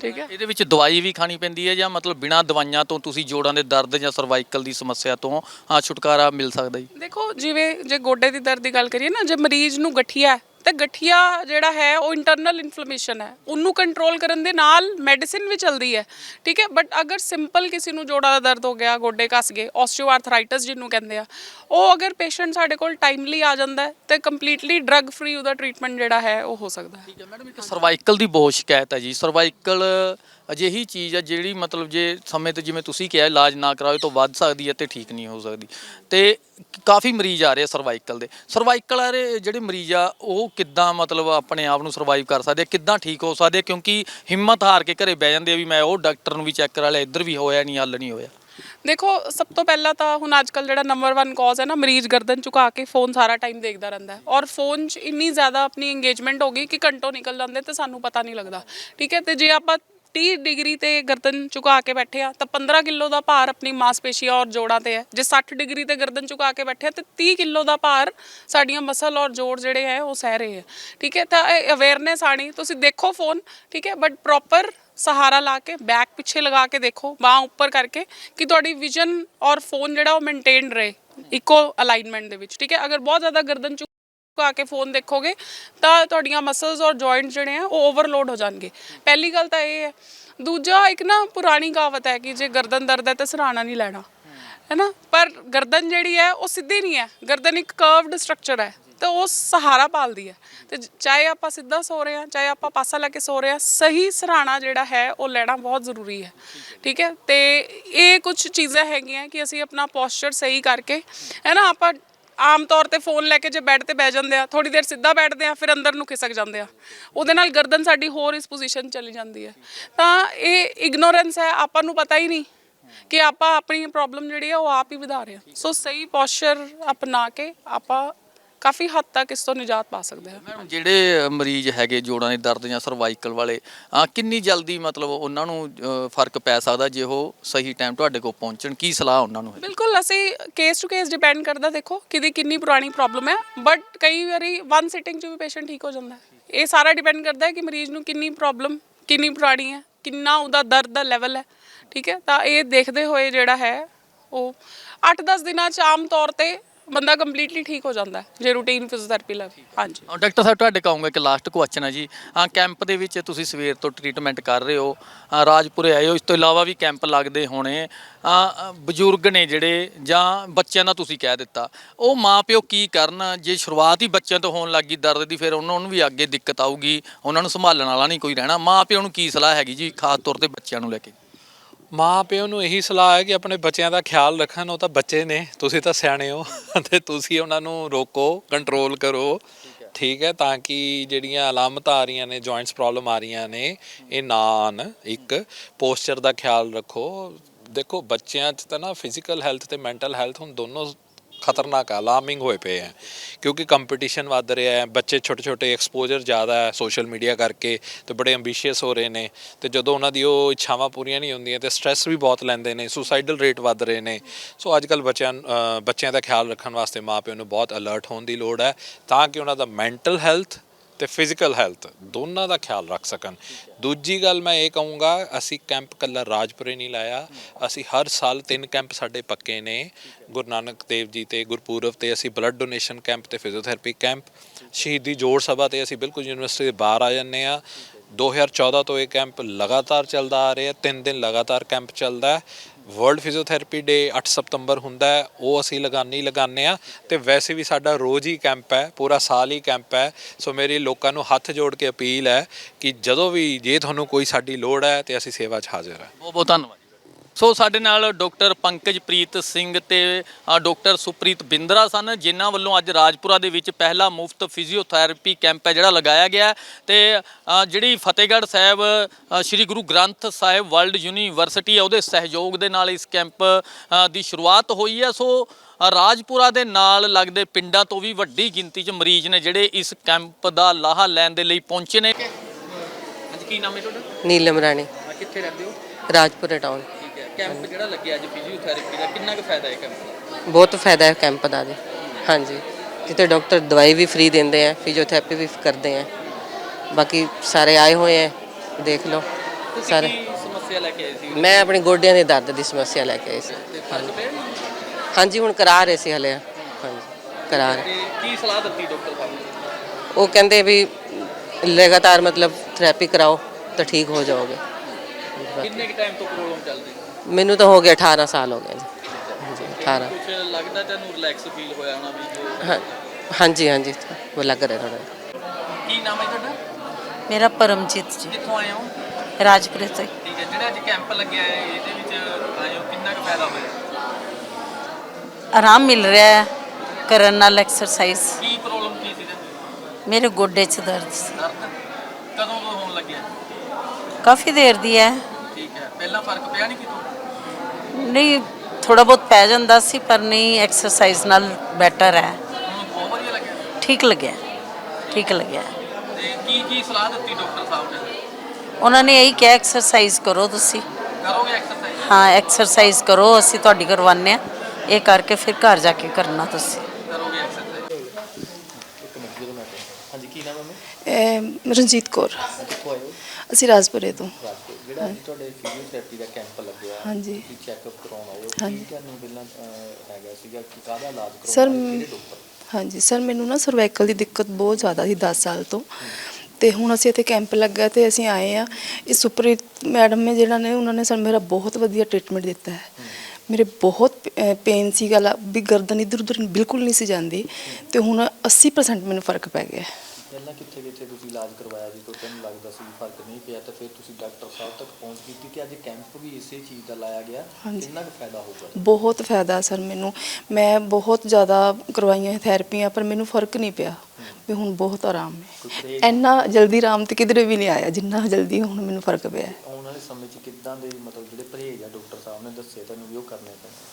ਠੀਕ ਹੈ। ਇਹਦੇ ਵਿੱਚ ਦਵਾਈ ਵੀ ਖਾਣੀ ਪੈਂਦੀ ਹੈ ਜਾਂ ਮਤਲਬ ਬਿਨਾਂ ਦਵਾਈਆਂ ਤੋਂ ਤੁਸੀਂ ਜੋੜਾਂ ਦੇ ਦਰਦ ਜਾਂ ਸਰਵਾਈਕਲ ਦੀ ਸਮੱਸਿਆ ਤੋਂ ਆ ਛੁਟਕਾਰਾ ਮਿਲ ਸਕਦਾ ਜੀ। ਦੇਖੋ ਜਿਵੇਂ ਜੇ ਗੋਡੇ ਦੀ ਦਰਦ ਦੀ ਗੱਲ ਕਰੀਏ ਨਾ ਜੇ ਮਰੀਜ਼ ਨੂੰ ਗਠੀਆ ਤੇ ਗਠੀਆ ਜਿਹੜਾ ਹੈ, ਉਹ ਇੰਟਰਨਲ ਇਨਫਲੇਮੇਸ਼ਨ ਹੈ। ਉਹਨੂੰ ਕੰਟਰੋਲ ਕਰਨ ਦੇ ਨਾਲ ਮੈਡੀਸਿਨ ਵੀ ਚੱਲਦੀ ਹੈ। ਠੀਕ ਹੈ? ਬਟ ਅਗਰ ਸਿੰਪਲ ਕਿਸੇ ਨੂੰ ਜੋੜਾਂ ਦਾ ਦਰਦ ਹੋ ਗਿਆ, ਗੋਡੇ ਕੱਸ ਗਏ ਆਸਟੀਓਆਰਥਰਾਈਟਿਸ ਜਿਹਨੂੰ ਕਹਿੰਦੇ ਆ, ਉਹ ਅਗਰ ਪੇਸ਼ੈਂਟ ਸਾਡੇ ਕੋਲ ਟਾਈਮਲੀ ਆ ਜਾਂਦਾ ਹੈ, ਤੇ ਕੰਪਲੀਟਲੀ ਡਰੱਗ ਫ੍ਰੀ ਉਹਦਾ ਟ੍ਰੀਟਮੈਂਟ ਜਿਹੜਾ ਹੈ, ਉਹ ਹੋ ਸਕਦਾ ਹੈ। ਠੀਕ ਹੈ। ਮੈਡਮ, ਇੱਕ ਸਰਵਾਈਕਲ ਦੀ ਬਹੁਤ ਸ਼ਿਕਾਇਤ ਹੈ ਜੀ। ਸਰਵਾਈਕਲ ਅਜਿਹੀ ਚੀਜ਼ ਹੈ ਜਿਹੜੀ ਮਤਲਬ ਜੇ ਸਮੇਂ ਤੇ ਜਿਵੇਂ ਤੁਸੀਂ ਕਿਹਾ ਇਲਾਜ ਨਾ ਕਰਾਓ ਤਾਂ ਵੱਧ ਸਕਦੀ ਹੈ ਤੇ ਠੀਕ ਨਹੀਂ ਹੋ ਸਕਦੀ। ਤੇ ਕਾਫੀ ਮਰੀਜ਼ ਆ ਰਹੇ ਆ ਸਰਵਾਈਕਲ ਦੇ। ਸਰਵਾਈਕਲ ਵਾਲੇ ਜਿਹੜੇ ਮਰੀਜ਼ ਆ, ਉਹ ਕਿੱਦਾਂ ਮਤਲਬ ਆਪਣੇ ਆਪ ਨੂੰ ਸਰਵਾਈਵ ਕਰ ਸਕਦੇ ਆ, ਕਿੱਦਾਂ ਠੀਕ ਹੋ ਸਕਦੇ ਆ? ਕਿਉਂਕਿ ਹਿੰਮਤ ਹਾਰ ਕੇ ਘਰੇ ਬਹਿ ਜਾਂਦੇ ਆ ਵੀ ਮੈਂ ਉਹ ਡਾਕਟਰ ਨੂੰ ਵੀ ਚੈੱਕ ਕਰਾ ਲਿਆ, ਇੱਧਰ ਵੀ ਹੋਇਆ ਨਹੀਂ, ਹੱਲ ਨਹੀਂ ਹੋਇਆ। ਦੇਖੋ, ਸਭ ਤੋਂ ਪਹਿਲਾਂ ਤਾਂ ਹੁਣ ਅੱਜ ਕੱਲ ਜਿਹੜਾ ਨੰਬਰ 1 ਕਾਜ਼ ਹੈ ਨਾ, ਮਰੀਜ਼ ਗਰਦਨ ਝੁਕਾ ਕੇ ਫੋਨ ਸਾਰਾ ਟਾਈਮ ਦੇਖਦਾ ਰਹਿੰਦਾ ਹੈ। ਔਰ ਫੋਨ 'ਚ ਇੰਨੀ ਜ਼ਿਆਦਾ ਆਪਣੀ ਇੰਗੇਜਮੈਂਟ ਹੋ ਗਈ ਕਿ ਘੰਟੋਂ ਨਿਕਲ ਜਾਂਦੇ ਤੇ ਸਾਨੂੰ ਪਤਾ ਨਹੀਂ ਲੱਗਦਾ। ਠੀਕ ਹੈ, ਤੇ ਜੇ ਆਪਾਂ 30 ਡਿਗਰੀ ਤੇ ਗਰਦਨ ਝੁਕਾ ਕੇ ਬੈਠੇ ਆ, ਤਾਂ 15 ਕਿਲੋ ਦਾ ਭਾਰ ਆਪਣੀ ਮਾਸਪੇਸ਼ੀਆਂ ਔਰ ਜੋੜਾਂ ਤੇ ਹੈ। ਜੇ 60 ਡਿਗਰੀ ਤੇ ਗਰਦਨ ਝੁਕਾ ਕੇ ਬੈਠੇ ਆ, ਤੇ 30 ਕਿਲੋ ਦਾ ਭਾਰ ਸਾਡੀਆਂ ਮਸਲ ਔਰ ਜੋੜ ਜਿਹੜੇ ਹੈ, ਉਹ ਸਹਿ ਰਹੇ ਹੈ ਠੀਕ ਹੈ, ਤਾਂ ਇਹ ਅਵੇਅਰਨੈਸ ਆਣੀ, ਤੁਸੀਂ ਦੇਖੋ ਫੋਨ ਠੀਕ ਹੈ ਬਟ ਪ੍ਰੋਪਰ ਸਹਾਰਾ ਲਾ ਕੇ ਬੈਕ ਪਿੱਛੇ ਲਗਾ ਕੇ ਦੇਖੋ, ਬਾਹ ਉੱਪਰ ਕਰਕੇ, ਕਿ ਤੁਹਾਡੀ ਵਿਜ਼ਨ ਔਰ ਫੋਨ ਜਿਹੜਾ ਉਹ ਮੇਨਟੇਨ ਰਹੇ ਇਕੋ ਅਲਾਈਨਮੈਂਟ ਦੇ ਵਿੱਚ। ਠੀਕ ਹੈ, ਅਗਰ ਬਹੁਤ ਜ਼ਿਆਦਾ ਗਰਦਨ ਝੁਕ ਆ ਕੇ ਫੋਨ ਦੇਖੋਗੇ, ਤਾਂ ਤੁਹਾਡੀਆਂ ਮਸਲਸ ਔਰ ਜੁਆਇੰਟ ਜਿਹੜੇ ਆ, ਉਹ ਓਵਰਲੋਡ ਹੋ ਜਾਣਗੇ। ਪਹਿਲੀ ਗੱਲ ਤਾਂ ਇਹ ਹੈ, ਦੂਜਾ ਇੱਕ ਨਾ ਪੁਰਾਣੀ ਕਹਾਵਤ ਹੈ ਕਿ ਜੇ ਗਰਦਨ ਦਰਦ ਹੈ ਤਾਂ ਸਰਾਣਾ ਨਹੀਂ ਲੈਣਾ। ਹੈ ਨਾ ਪਰ ਗਰਦਨ ਜਿਹੜੀ ਹੈ, ਉਹ ਸਿੱਧੀ ਨਹੀਂ ਹੈ। ਗਰਦਨ ਇੱਕ ਕਰਵਡ ਸਟਰਕਚਰ ਹੈ, ਤਾਂ ਉਹ ਸਹਾਰਾ ਪਾਲਦੀ ਹੈ। ਤੇ ਚਾਹੇ ਆਪਾਂ ਸਿੱਧਾ ਸੋ ਰਹੇ ਹਾਂ, ਚਾਹੇ ਆਪਾਂ ਪਾਸਾ ਲੈ ਕੇ ਸੋ ਰਹੇ ਹਾਂ, ਸਹੀ ਸਰਾਣਾ ਜਿਹੜਾ ਹੈ, ਉਹ ਲੈਣਾ ਬਹੁਤ ਜ਼ਰੂਰੀ ਹੈ। ਠੀਕ ਹੈ? ਤੇ ਇਹ ਕੁਝ ਚੀਜ਼ਾਂ ਹੈਗੀਆਂ ਕਿ ਅਸੀਂ ਆਪਣਾ ਪੋਸਚਰ ਸਹੀ ਕਰਕੇ ਹੈ ਨਾ ਆਪਾਂ ਆਮ ਤੌਰ ਤੇ ਫੋਨ ਲੈ ਕੇ ਜੇ ਬੈੱਡ ਤੇ ਬਹਿ ਜਾਂਦੇ ਆ ਥੋੜੀ ਦੇਰ ਸਿੱਧਾ ਬੈਠਦੇ ਆ, ਫਿਰ ਅੰਦਰ ਨੂੰ ਖਿਸਕ ਜਾਂਦੇ ਆ। ਉਹਦੇ ਨਾਲ ਗਰਦਨ ਸਾਡੀ ਹੋਰ ਇਸ ਪੋਜੀਸ਼ਨ ਚਲੀ ਜਾਂਦੀ ਹੈ। ਤਾਂ ਇਹ ਇਗਨੋਰੈਂਸ ਹੈ, ਆਪਾਂ ਨੂੰ ਪਤਾ ਹੀ ਨਹੀਂ ਕਿ ਆਪਾਂ ਆਪਣੀ ਪ੍ਰੋਬਲਮ ਜਿਹੜੀ ਆ, ਉਹ ਆਪ ਹੀ ਵਧਾ ਰਹੇ ਹਾਂ ਸੋ ਸਹੀ ਪੋਸਚਰ ਅਪਣਾ ਕੇ ਆਪਾਂ ਕਾਫੀ ਹੱਦ ਤੱਕ ਇਸ ਤੋਂ ਨਿਜਾਤ ਪਾ ਸਕਦੇ ਹਾਂ। ਮੈਡਮ ਜਿਹੜੇ ਮਰੀਜ਼ ਹੈਗੇ ਜੋੜਾਂ ਦੇ ਦਰਦ ਜਾਂ ਸਰਵਾਈਕਲ ਵਾਲੇ ਆ ਕਿੰਨੀ ਜਲਦੀ ਮਤਲਬ ਉਹਨਾਂ ਨੂੰ ਫ਼ਰਕ ਪੈ ਸਕਦਾ ਜੇ ਉਹ ਸਹੀ ਟਾਈਮ ਤੁਹਾਡੇ ਕੋਲ ਪਹੁੰਚਣ? ਕੀ ਸਲਾਹ ਉਹਨਾਂ ਨੂੰ ਹੈ? ਬਿਲਕੁਲ ਅਸੀਂ ਕੇਸ ਟੂ ਕੇਸ ਡਿਪੈਂਡ ਕਰਦਾ ਦੇਖੋ ਕਿਹਦੀ ਕਿੰਨੀ ਪੁਰਾਣੀ ਪ੍ਰੋਬਲਮ ਹੈ ਬਟ ਕਈ ਵਾਰੀ ਵਨ ਸਿਟਿੰਗ 'ਚ ਵੀ ਪੇਸ਼ੈਂਟ ਠੀਕ ਹੋ ਜਾਂਦਾ ਹੈ। ਇਹ ਸਾਰਾ ਡਿਪੈਂਡ ਕਰਦਾ ਹੈ ਕਿ ਮਰੀਜ਼ ਨੂੰ ਕਿੰਨੀ ਪ੍ਰੋਬਲਮ ਕਿੰਨੀ ਪੁਰਾਣੀ ਹੈ ਕਿੰਨਾ ਉਹਦਾ ਦਰਦ ਦਾ ਲੈਵਲ ਹੈ ਠੀਕ ਹੈ? ਤਾਂ ਇਹ ਦੇਖਦੇ ਹੋਏ ਜਿਹੜਾ ਹੈ ਉਹ 8-10 ਦਿਨਾਂ 'ਚ ਆਮ ਤੌਰ ਤੇ ਬੰਦਾ ਕੰਪਲੀਟਲੀ ਠੀਕ ਹੋ ਜਾਂਦਾ ਹੈ, ਜੇ ਰੂਟੀਨ ਫਿਜ਼ੀਓਥੈਰੇਪੀ ਲੱਗ ਹਾਂਜੀ। ਅ, ਡਾਕਟਰ ਸਾਹਿਬ ਤੁਹਾਡੇ ਕਹੂੰਗਾ ਇੱਕ ਲਾਸਟ ਕੁਐਸਚਨ ਹੈ ਜੀ। ਆ ਕੈਂਪ ਦੇ ਵਿੱਚ ਤੁਸੀਂ ਸਵੇਰ ਤੋਂ ਟ੍ਰੀਟਮੈਂਟ ਕਰ ਰਹੇ ਹੋ। ਰਾਜਪੁਰੇ ਆਏ ਹੋ ਇਸ ਤੋਂ ਇਲਾਵਾ ਵੀ ਕੈਂਪ ਲੱਗਦੇ ਹੋਣੇ। ਅ, ਅ, ਬਜ਼ੁਰਗ ਨੇ ਜਿਹੜੇ ਜਾਂ ਬੱਚਿਆਂ ਦਾ ਤੁਸੀਂ ਕਹਿ ਦਿੱਤਾ। ਉਹ ਮਾਪਿਓ ਕੀ ਕਰਨ? ਜੇ ਸ਼ੁਰੂਆਤ ਹੀ ਬੱਚਿਆਂ ਤੋਂ ਹੋਣ ਲੱਗੀ ਦਰਦ ਦੀ ਫਿਰ ਉਹਨਾਂ ਨੂੰ ਵੀ ਅੱਗੇ ਦਿੱਕਤ ਆਊਗੀ। ਉਹਨਾਂ ਨੂੰ ਸੰਭਾਲਣ ਵਾਲਾ ਨਹੀਂ ਕੋਈ ਰਹਿਣਾ। ਮਾਪਿਓ ਨੂੰ ਕੀ ਸਲਾਹ ਹੈਗੀ ਜੀ ਖਾਸ ਤੌਰ ਤੇ ਬੱਚਿਆਂ ਨੂੰ ਲੈ ਕੇ? ਮਾਂ ਪਿਓ ਨੂੰ ਇਹੀ ਸਲਾਹ ਹੈ ਕਿ ਆਪਣੇ ਬੱਚਿਆਂ ਦਾ ਖਿਆਲ ਰੱਖਣ, ਉਹ ਤਾਂ ਬੱਚੇ ਨੇ, ਤੁਸੀਂ ਤਾਂ ਸਿਆਣੇ ਹੋ, ਤੇ ਤੁਸੀਂ ਉਹਨਾਂ ਨੂੰ ਰੋਕੋ ਕੰਟਰੋਲ ਕਰੋ, ਠੀਕ ਹੈ, ਤਾਂ ਕਿ ਜਿਹੜੀਆਂ ਅਲਾਮਤਾਂ ਆ ਰਹੀਆਂ ਨੇ ਜੁਆਇੰਟਸ ਪ੍ਰੋਬਲਮ ਆ ਰਹੀਆਂ ਨੇ, ਇਹ ਨਾ ਆਉਣ ਇੱਕ ਪੋਸਚਰ ਦਾ ਖਿਆਲ ਰੱਖੋ। ਦੇਖੋ, ਬੱਚਿਆਂ 'ਚ ਤਾਂ ਨਾ ਫਿਜ਼ੀਕਲ ਹੈਲਥ ਤੇ ਮੈਂਟਲ ਹੈਲਥ ਹੁਣ ਦੋਨੋਂ ਖਤਰਨਾਕ ਆ ਅਲਾਰਮਿੰਗ ਹੋਏ ਪਏ ਆ ਕਿਉਂਕਿ ਕੰਪੀਟੀਸ਼ਨ ਵੱਧ ਰਿਹਾ ਹੈ, ਬੱਚੇ ਛੋਟੇ ਛੋਟੇ ਐਕਸਪੋਜ਼ਰ ਜ਼ਿਆਦਾ ਹੈ ਸੋਸ਼ਲ ਮੀਡੀਆ ਕਰਕੇ ਤੇ ਬੜੇ ਐਂਬੀਸ਼ੀਅਸ ਹੋ ਰਹੇ ਨੇ ਤੇ ਜਦੋਂ ਉਹਨਾਂ ਦੀ ਉਹ ਇੱਛਾਵਾਂ ਪੂਰੀਆਂ ਨਹੀਂ ਹੁੰਦੀਆਂ ਤੇ ਸਟ੍ਰੈਸ ਵੀ ਬਹੁਤ ਲੈਂਦੇ ਨੇ ਸੁਸਾਈਡਲ ਰੇਟ ਵੱਧ ਰਹੇ ਨੇ। ਸੋ ਅੱਜ ਕੱਲ ਬੱਚਿਆਂ ਬੱਚਿਆਂ ਦਾ ਖਿਆਲ ਰੱਖਣ ਵਾਸਤੇ ਮਾਪਿਆਂ ਨੂੰ ਬਹੁਤ ਅਲਰਟ ਹੋਣ ਦੀ ਲੋੜ ਹੈ ਤਾਂ ਕਿ ਉਹਨਾਂ ਦਾ ਮੈਂਟਲ ਹੈਲਥ ਤੇ ਫਿਜ਼ੀਕਲ ਹੈਲਥ ਦੋਨਾਂ ਦਾ ਖਿਆਲ ਰੱਖ ਸਕਣ। ਦੂਜੀ ਗੱਲ ਮੈਂ ਇਹ ਕਹੂੰਗਾ, ਅਸੀਂ ਕੈਂਪ ਕੱਲਾ ਰਾਜਪੁਰੇ ਨਹੀਂ ਲਾਇਆ। ਅਸੀਂ ਹਰ ਸਾਲ ਤਿੰਨ ਕੈਂਪ ਸਾਡੇ ਪੱਕੇ ਨੇ। ਗੁਰੂ ਨਾਨਕ ਦੇਵ ਜੀ ਤੇ ਗੁਰਪੁਰਬ ਤੇ ਅਸੀਂ ਬਲੱਡ ਡੋਨੇਸ਼ਨ ਕੈਂਪ ਤੇ ਫਿਜ਼ੀਓਥੈਰੇਪੀ ਕੈਂਪ ਸ਼ਹੀਦੀ ਜੋੜ ਸਭਾ ਤੇ ਅਸੀਂ ਬਿਲਕੁਲ ਯੂਨੀਵਰਸਿਟੀ ਦੇ ਬਾਹਰ ਆ ਜੰਨੇ ਆ 2014 ਤੋਂ ਇਹ ਕੈਂਪ ਲਗਾਤਾਰ ਚੱਲਦਾ ਆ ਰਿਹਾ। ਤਿੰਨ ਦਿਨ ਲਗਾਤਾਰ ਕੈਂਪ ਚੱਲਦਾ ਵਰਲਡ ਫਿਜ਼ੀਓਥੈਰੇਪੀ ਡੇ 8 ਸਤੰਬਰ ਹੁੰਦਾ ਹੈ, ਉਹ ਅਸੀਂ ਲਗਾਨੀ ਲਗਾਉਂਦੇ ਆ ਤੇ ਵੈਸੇ ਵੀ ਸਾਡਾ ਰੋਜ਼ ਹੀ ਕੈਂਪ ਹੈ, ਪੂਰਾ ਸਾਲ ਹੀ ਕੈਂਪ ਹੈ। ਸੋ ਮੇਰੀ ਲੋਕਾਂ ਨੂੰ ਹੱਥ ਜੋੜ ਕੇ ਅਪੀਲ ਹੈ ਕਿ ਜਦੋਂ ਵੀ ਜੇ ਤੁਹਾਨੂੰ ਕੋਈ ਸਾਡੀ ਲੋੜ ਹੈ ਤੇ ਅਸੀਂ ਸੇਵਾ 'ਚ ਹਾਜ਼ਰ ਹਾਂ। ਬਹੁਤ ਬਹੁਤ ਧੰਨਵਾਦ। ਸੋ ਸਾਡੇ ਨਾਲ ਡਾਕਟਰ ਪੰਕਜਪ੍ਰੀਤ ਸਿੰਘ ਤੇ ਡਾਕਟਰ ਸੁਪ੍ਰੀਤ ਬਿੰਦਰਾ ਸਨ ਜਿਨ੍ਹਾਂ ਵੱਲੋਂ ਅੱਜ ਰਾਜਪੁਰਾ ਦੇ ਵਿੱਚ ਪਹਿਲਾ ਮੁਫਤ ਫਿਜ਼ੀਓਥੈਰੇਪੀ ਕੈਂਪ ਹੈ ਜਿਹੜਾ ਲਗਾਇਆ ਗਿਆ ਤੇ ਜਿਹੜੀ ਫਤਿਹਗੜ੍ਹ ਸਾਹਿਬ ਸ੍ਰੀ ਗੁਰੂ ਗ੍ਰੰਥ ਸਾਹਿਬ ਵਰਲਡ ਯੂਨੀਵਰਸਿਟੀ ਹੈ ਉਹਦੇ ਸਹਿਯੋਗ ਦੇ ਨਾਲ ਇਸ ਕੈਂਪ ਦੀ ਸ਼ੁਰੂਆਤ ਹੋਈ ਹੈ। ਸੋ ਰਾਜਪੁਰਾ ਦੇ ਨਾਲ ਲੱਗਦੇ ਪਿੰਡਾਂ ਤੋਂ ਵੀ ਵੱਡੀ ਗਿਣਤੀ 'ਚ ਮਰੀਜ਼ ਨੇ ਜਿਹੜੇ ਇਸ ਕੈਂਪ ਦਾ ਲਾਹਾ ਲੈਣ ਦੇ ਲਈ ਪਹੁੰਚੇ ਨੇ। ਅੱਜ ਕੀ ਨਾਮ ਹੈ ਤੁਹਾਡਾ? ਨੀਲਮ ਰਾਣੀ। ਕਿੱਥੇ ਰਹਿੰਦੇ ਹੋ? ਰਾਜਪੁਰਾ ਟਾਊਨ। ਕੈਂਪ ਜਿਹੜਾ ਲੱਗਿਆ ਅੱਜ ਫਿਜ਼ੀਓਥੈਰੇਪੀ ਦਾ ਕਿੰਨਾ ਕੁ ਫਾਇਦਾ ਹੈ ਕੈਂਪ ਦਾ? ਬਹੁਤ ਫਾਇਦਾ ਹੈ ਕੈਂਪ ਦਾ ਜੀ। ਹਾਂਜੀ। ਜਿੱਥੇ ਡਾਕਟਰ ਦਵਾਈ ਵੀ ਫ੍ਰੀ ਦਿੰਦੇ ਆ ਫਿਜ਼ੀਓਥੈਰੇਪੀ ਵੀ ਕਰਦੇ ਆ। ਬਾਕੀ ਸਾਰੇ ਆਏ ਹੋਏ ਆ ਦੇਖ ਲਓ। ਤੁਸੀਂ ਸਾਰੇ। ਕੀ ਸਮੱਸਿਆ ਲੈ ਕੇ ਆਏ ਸੀ? ਮੈਂ ਆਪਣੇ ਗੋਡਿਆਂ ਦੇ ਦਰਦ ਦੀ ਸਮੱਸਿਆ ਲੈ ਕੇ ਆਈ ਸੀ। ਤੇ ਫ਼ਰਕ ਪਿਆ ਨਹੀਂ? ਹਾਂਜੀ ਹੁਣ ਕਰਾ ਰਹੇ ਸੀ ਹਲੇ। ਹਾਂਜੀ ਕਰਾ ਰਹੇ। ਤੇ ਕੀ ਸਲਾਹ ਦਿੱਤੀ ਡਾਕਟਰ ਸਾਹਿਬ ਨੇ? ਉਹ ਕਹਿੰਦੇ ਵੀ ਲਗਾਤਾਰ ਮਤਲਬ ਥੈਰੇਪੀ ਕਰਾਓ ਤਾਂ ਠੀਕ ਹੋ ਜਾਓਗੇ। ਕਿੰਨੇ ਕੁ ਟਾਈਮ ਤੋਂ ਪ੍ਰੋਬਲਮ ਚੱਲਦੀ? ਮੈਨੂੰ ਤਾਂ ਹੋ ਗਿਆ 18 ਸਾਲ ਹੋ ਗਏ ਜੀ। ਹਾਂਜੀ 18 ਕੁਝ ਲੱਗਦਾ ਤੁਹਾਨੂੰ ਰਿਲੈਕਸ ਫੀਲ ਹੋਇਆ ਹੋਣਾ ਵੀ ਜੋ ਹਾਂ- ਹਾਂਜੀ ਹਾਂਜੀ ਉਹ ਲੱਗ ਰਿਹਾ ਥੋੜਾ ਕੀ ਨਾਮ ਹੈ ਤੁਹਾਡਾ? ਮੇਰਾ ਪਰਮਜੀਤ ਜੀ। ਕਿੱਥੋਂ ਆਏ ਹੋ? ਰਾਜਪੁਰੇ ਤੋਂ। ਹੀ। ਠੀਕ ਹੈ ਜਿਹੜਾ ਅੱਜ ਕੈਂਪ ਲੱਗਿਆ ਹੈ ਇਹਦੇ ਵਿੱਚ ਆਏ ਹੋ ਕਿੰਨਾ ਕੁ ਫਾਇਦਾ ਹੋਇਆ? ਆਰਾਮ ਮਿਲ ਰਿਹਾ ਹੈ ਕਰਨ ਨਾਲ ਐਕਸਰਸਾਈਜ਼ ਕੀ ਪ੍ਰੋਬਲਮ ਕੀ ਸੀ ਤੁਹਾਨੂੰ ਮੇਰੇ ਗੋਡੇ 'ਚ ਦਰਦ ਸੀ। ਦਰਦ? ਕਦੋਂ ਤੋਂ ਹੋਣ ਲੱਗਿਆ? ਕਾਫੀ ਦੇਰ ਦੀ ਹੈ। ਠੀਕ ਹੈ ਪਹਿਲਾਂ ਫ਼ਰਕ ਪਿਆ ਨਹੀਂ ਕਿਤੋਂ? ਨਹੀਂ ਥੋੜਾ ਬਹੁਤ ਪੈ ਜਾਂਦਾ ਸੀ ਪਰ ਨਹੀਂ ਐਕਸਰਸਾਈਜ਼ ਨਾਲ ਬੈਟਰ ਹੈ। ਹੁਣ ਬਹੁਤ ਵਧੀਆ ਲੱਗਿਆ ਠੀਕ ਲੱਗਿਆ ਠੀਕ ਲੱਗਿਆ। ਤੇ ਕੀ ਕੀ ਸਲਾਹ ਦਿੱਤੀ ਡਾਕਟਰ ਸਾਹਿਬ ਨੇ? ਉਹਨਾਂ ਨੇ ਇਹੀ ਕਿਹਾ ਐਕਸਰਸਾਈਜ਼ ਕਰੋ ਤੁਸੀਂ। ਕਰੋਗੇ ਐਕਸਰਸਾਈਜ਼ ਹਾਂ ਐਕਸਰਸਾਈਜ਼ ਕਰੋ ਅਸੀਂ ਤੁਹਾਡੀ ਕਰਵਾਉਂਦੇ ਆ ਇਹ ਕਰਕੇ ਫਿਰ ਘਰ ਜਾ ਕੇ ਕਰਨਾ ਤੁਸੀਂ। ਕਰੋਗੇ ਐਕਸਰਸਾਈਜ਼ ਹਾਂਜੀ ਕੀ ਨਾਮ ਹੈ ਅਮ ਰਣਜੀਤ ਕੌਰ। ਅਸੀਂ ਰਾਜਪੁਰੇ ਤੋਂ। ਜਿਹੜਾ ਅੱਜ ਤੁਹਾਡੇ ਫਿਜ਼ੀਓਥੈਰੇਪੀ ਦਾ ਕੈਂਪ ਲੱਗਿਆ ਹਾਂਜੀ। ਚੈੱਕਅਪ ਕਰਾਉਣ ਆਏ ਹੋ। ਕੀ ਤੁਹਾਨੂੰ ਪਹਿਲਾਂ ਅਹ, ਹੈਗਾ ਸੀਗਾ ਕਿ ਕਾਹਦਾ ਇਲਾਜ ਕਰਾਉਣਾ ਸਰ ਹੈ, ਕਿਹੜੇ ਡਾਕਟਰ? ਹਾਂਜੀ ਸਰ ਮੈਨੂੰ ਨਾ ਸਰਵਾਈਕਲ ਦੀ ਦਿੱਕਤ ਬਹੁਤ ਜ਼ਿਆਦਾ ਸੀ 10 ਸਾਲ ਤੋਂ। ਤੇ ਹੁਣ ਅਸੀਂ ਇੱਥੇ ਕੈਂਪ ਲੱਗਾ ਤੇ ਅਸੀਂ ਆਏ ਆ ਇਹ ਸੁਪਰੀਤ ਮੈਡਮ ਨੇ ਜਿਹੜਾ ਨੇ ਉਹਨਾਂ ਨੇ ਸਾਨੂੰ ਮੇਰਾ ਬਹੁਤ ਵਧੀਆ ਟ੍ਰੀਟਮੈਂਟ ਦਿੱਤਾ ਹੈ। ਮੇਰੇ ਬਹੁਤ ਪੇਨ ਸੀ ਗੱਲ ਵੀ ਗਰਦਨ ਇਧਰ ਉਧਰ ਬਿਲਕੁਲ ਨਹੀਂ ਸੀ ਜਾਂਦੀ। ਤੇ ਹੁਣ 80% ਮੈਨੂੰ ਫ਼ਰਕ ਪੈ ਗਿਆ ਹੈ। ਪਹਿਲਾਂ ਕਿੱਥੇ ਕਿੱਥੇ ਤੁਸੀਂ ਇਲਾਜ ਕਰਵਾਇਆ ਜੀ? ਤੋਂ ਤੁਹਾਨੂੰ ਲੱਗਦਾ ਸੀ ਵੀ ਫ਼ਰਕ ਨਹੀਂ ਪਿਆ ਤਾਂ ਫਿਰ ਤੁਸੀਂ ਡਾਕਟਰ ਸਾਹਿਬ ਤੱਕ ਪਹੁੰਚ ਕੀਤੀ ਕਿ ਅੱਜ ਕੈਂਪ ਵੀ ਇਸੇ ਚੀਜ਼ ਦਾ ਲਾਇਆ ਗਿਆ। ਹਾਂਜੀ। ਕਿੰਨਾ ਕੁ ਫਾਇਦਾ ਹੋਊਗਾ? ਬਹੁਤ ਫਾਇਦਾ ਸਰ ਮੈਨੂੰ। ਮੈਂ ਬਹੁਤ ਜ਼ਿਆਦਾ ਕਰਵਾਈਆਂ ਥੈਰੇਪੀਆਂ ਪਰ ਮੈਨੂੰ ਫ਼ਰਕ ਨਹੀਂ ਪਿਆ ਵੀ ਹੁਣ ਬਹੁਤ ਆਰਾਮ ਹੈ। ਇੰਨਾ ਜਲਦੀ ਆਰਾਮ ਤੇ ਕਿਧਰੇ ਵੀ ਨਹੀਂ ਆਇਆ ਜਿੰਨਾ ਜਲਦੀ ਹੁਣ ਮੈਨੂੰ ਫ਼ਰਕ ਪਿਆ ਹੈ। ਆਉਣ ਵਾਲੇ ਸਮੇਂ 'ਚ ਕਿੱਦਾਂ ਦੇ ਮਤਲਬ ਜਿਹੜੇ ਪਰਹੇਜ਼ ਆ ਡਾਕਟਰ ਸਾਹਿਬ ਨੇ ਦੱਸੇ ਤੁਹਾਨੂੰ ਵੀ ਉਹ ਕਰਨੇ ਪੈਣੇ।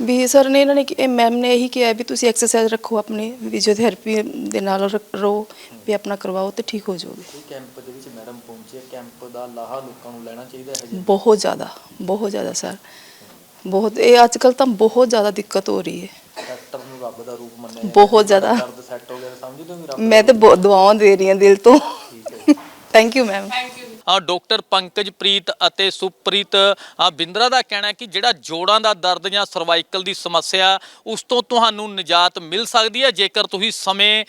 ਵੀ ਸਰ ਨੇ ਇਹਨਾਂ ਨੇ ਕਿ- ਇਹ ਮੈਮ ਨੇ ਇਹੀ ਕਿਹਾ ਵੀ ਤੁਸੀਂ ਐਕਸਰਸਾਈਜ਼ ਰੱਖੋ ਆਪਣੀ ਫਿਜ਼ੀਓਥੈਰੇਪੀ ਦੇ ਨਾਲ ਰਹੋ ਵੀ ਆਪਣਾ ਕਰਵਾਓ ਤੇ ਠੀਕ ਹੋ ਜਾਓਗੇ। ਇਹ ਕੈਂਪ ਦੇ ਵਿੱਚ ਮੈਡਮ ਪਹੁੰਚੇ ਕੈਂਪ ਦਾ ਲਾਹਾ ਲੋਕਾਂ ਨੂੰ ਲੈਣਾ ਚਾਹੀਦਾ ਹੈ ਜੀ ਬਹੁਤ ਜ਼ਿਆਦਾ ਬਹੁਤ ਜ਼ਿਆਦਾ ਸਰ ਬਹੁਤ ਇਹ ਅੱਜ ਕੱਲ ਤਾਂ ਬਹੁਤ ਜ਼ਿਆਦਾ ਦਿੱਕਤ ਹੋ ਰਹੀ ਹੈ। ਡਾਕਟਰ ਨੂੰ ਰੱਬ ਦਾ ਰੂਪ ਮੰਨਿਆ ਜਾਂਦਾ ਬਹੁਤ ਜ਼ਿਆਦਾ। ਦਰਦ ਸੈੱਟ ਹੋ ਗਿਆ ਤਾਂ ਸਮਝਦੇ ਹੋ ਵੀ ਰੱਬ ਮੈਂ ਤੇ ਬਹੁਤ ਦੁਆਵਾਂ ਦੇ ਰਹੀ ਹਾਂ ਦਿਲ ਤੋਂ। Thank you ma'am thank you uh, doctor Pankajpreet ਅਤੇ ਸੁਪ੍ਰੀਤ। ਬਿੰਦਰਾ ਦਾ ਕਹਿਣਾ ਹੈ ਕਿ ਜਿਹੜਾ ਜੋੜਾਂ ਦਾ ਦਰਦ ਜਾਂ ਸਰਵਾਈਕਲ ਦੀ ਸਮੱਸਿਆ, ਉਸ ਤੋਂ ਤੁਹਾਨੂੰ ਨਿਜਾਤ ਮਿਲ ਸਕਦੀ ਹੈ। ਜੇਕਰ ਤੁਸੀਂ ਸਮੇਂ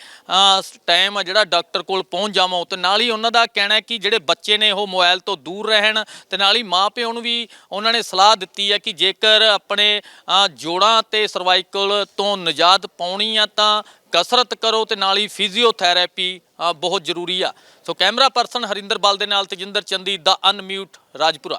ਟਾਈਮ ਜਿਹੜਾ ਡਾਕਟਰ ਕੋਲ ਪਹੁੰਚ ਜਾਵੋ, ਤੇ ਨਾਲ ਹੀ ਉਹਨਾਂ ਦਾ ਕਹਿਣਾ ਹੈ ਕਿ ਜਿਹੜੇ ਬੱਚੇ ਨੇ ਉਹ ਮੋਬਾਈਲ ਤੋਂ ਦੂਰ ਰਹਿਣ, ਤੇ ਨਾਲ ਹੀ ਮਾਪਿਆਂ ਨੂੰ ਵੀ ਉਹਨਾਂ ਨੇ ਸਲਾਹ ਦਿੱਤੀ ਹੈ ਕਿ ਜੇਕਰ ਆਪਣੇ ਜੋੜਾਂ ਤੇ ਸਰਵਾਈਕਲ ਤੋਂ ਨਿਜਾਤ ਪਾਉਣੀ ਆ ਤਾਂ ਕਸਰਤ ਕਰੋ ਤੇ ਨਾਲ ਹੀ ਫਿਜ਼ੀਓਥੈਰੇਪੀ ਬਹੁਤ ਜ਼ਰੂਰੀ ਆ। So camera person Harinder Bal ਦੇ ਨਾਲ ਤੇਜਿੰਦਰ ਚੰਦੀ ਦਾ ਅਨਮਿਊਟ ਰਾਜਪੁਰਾ।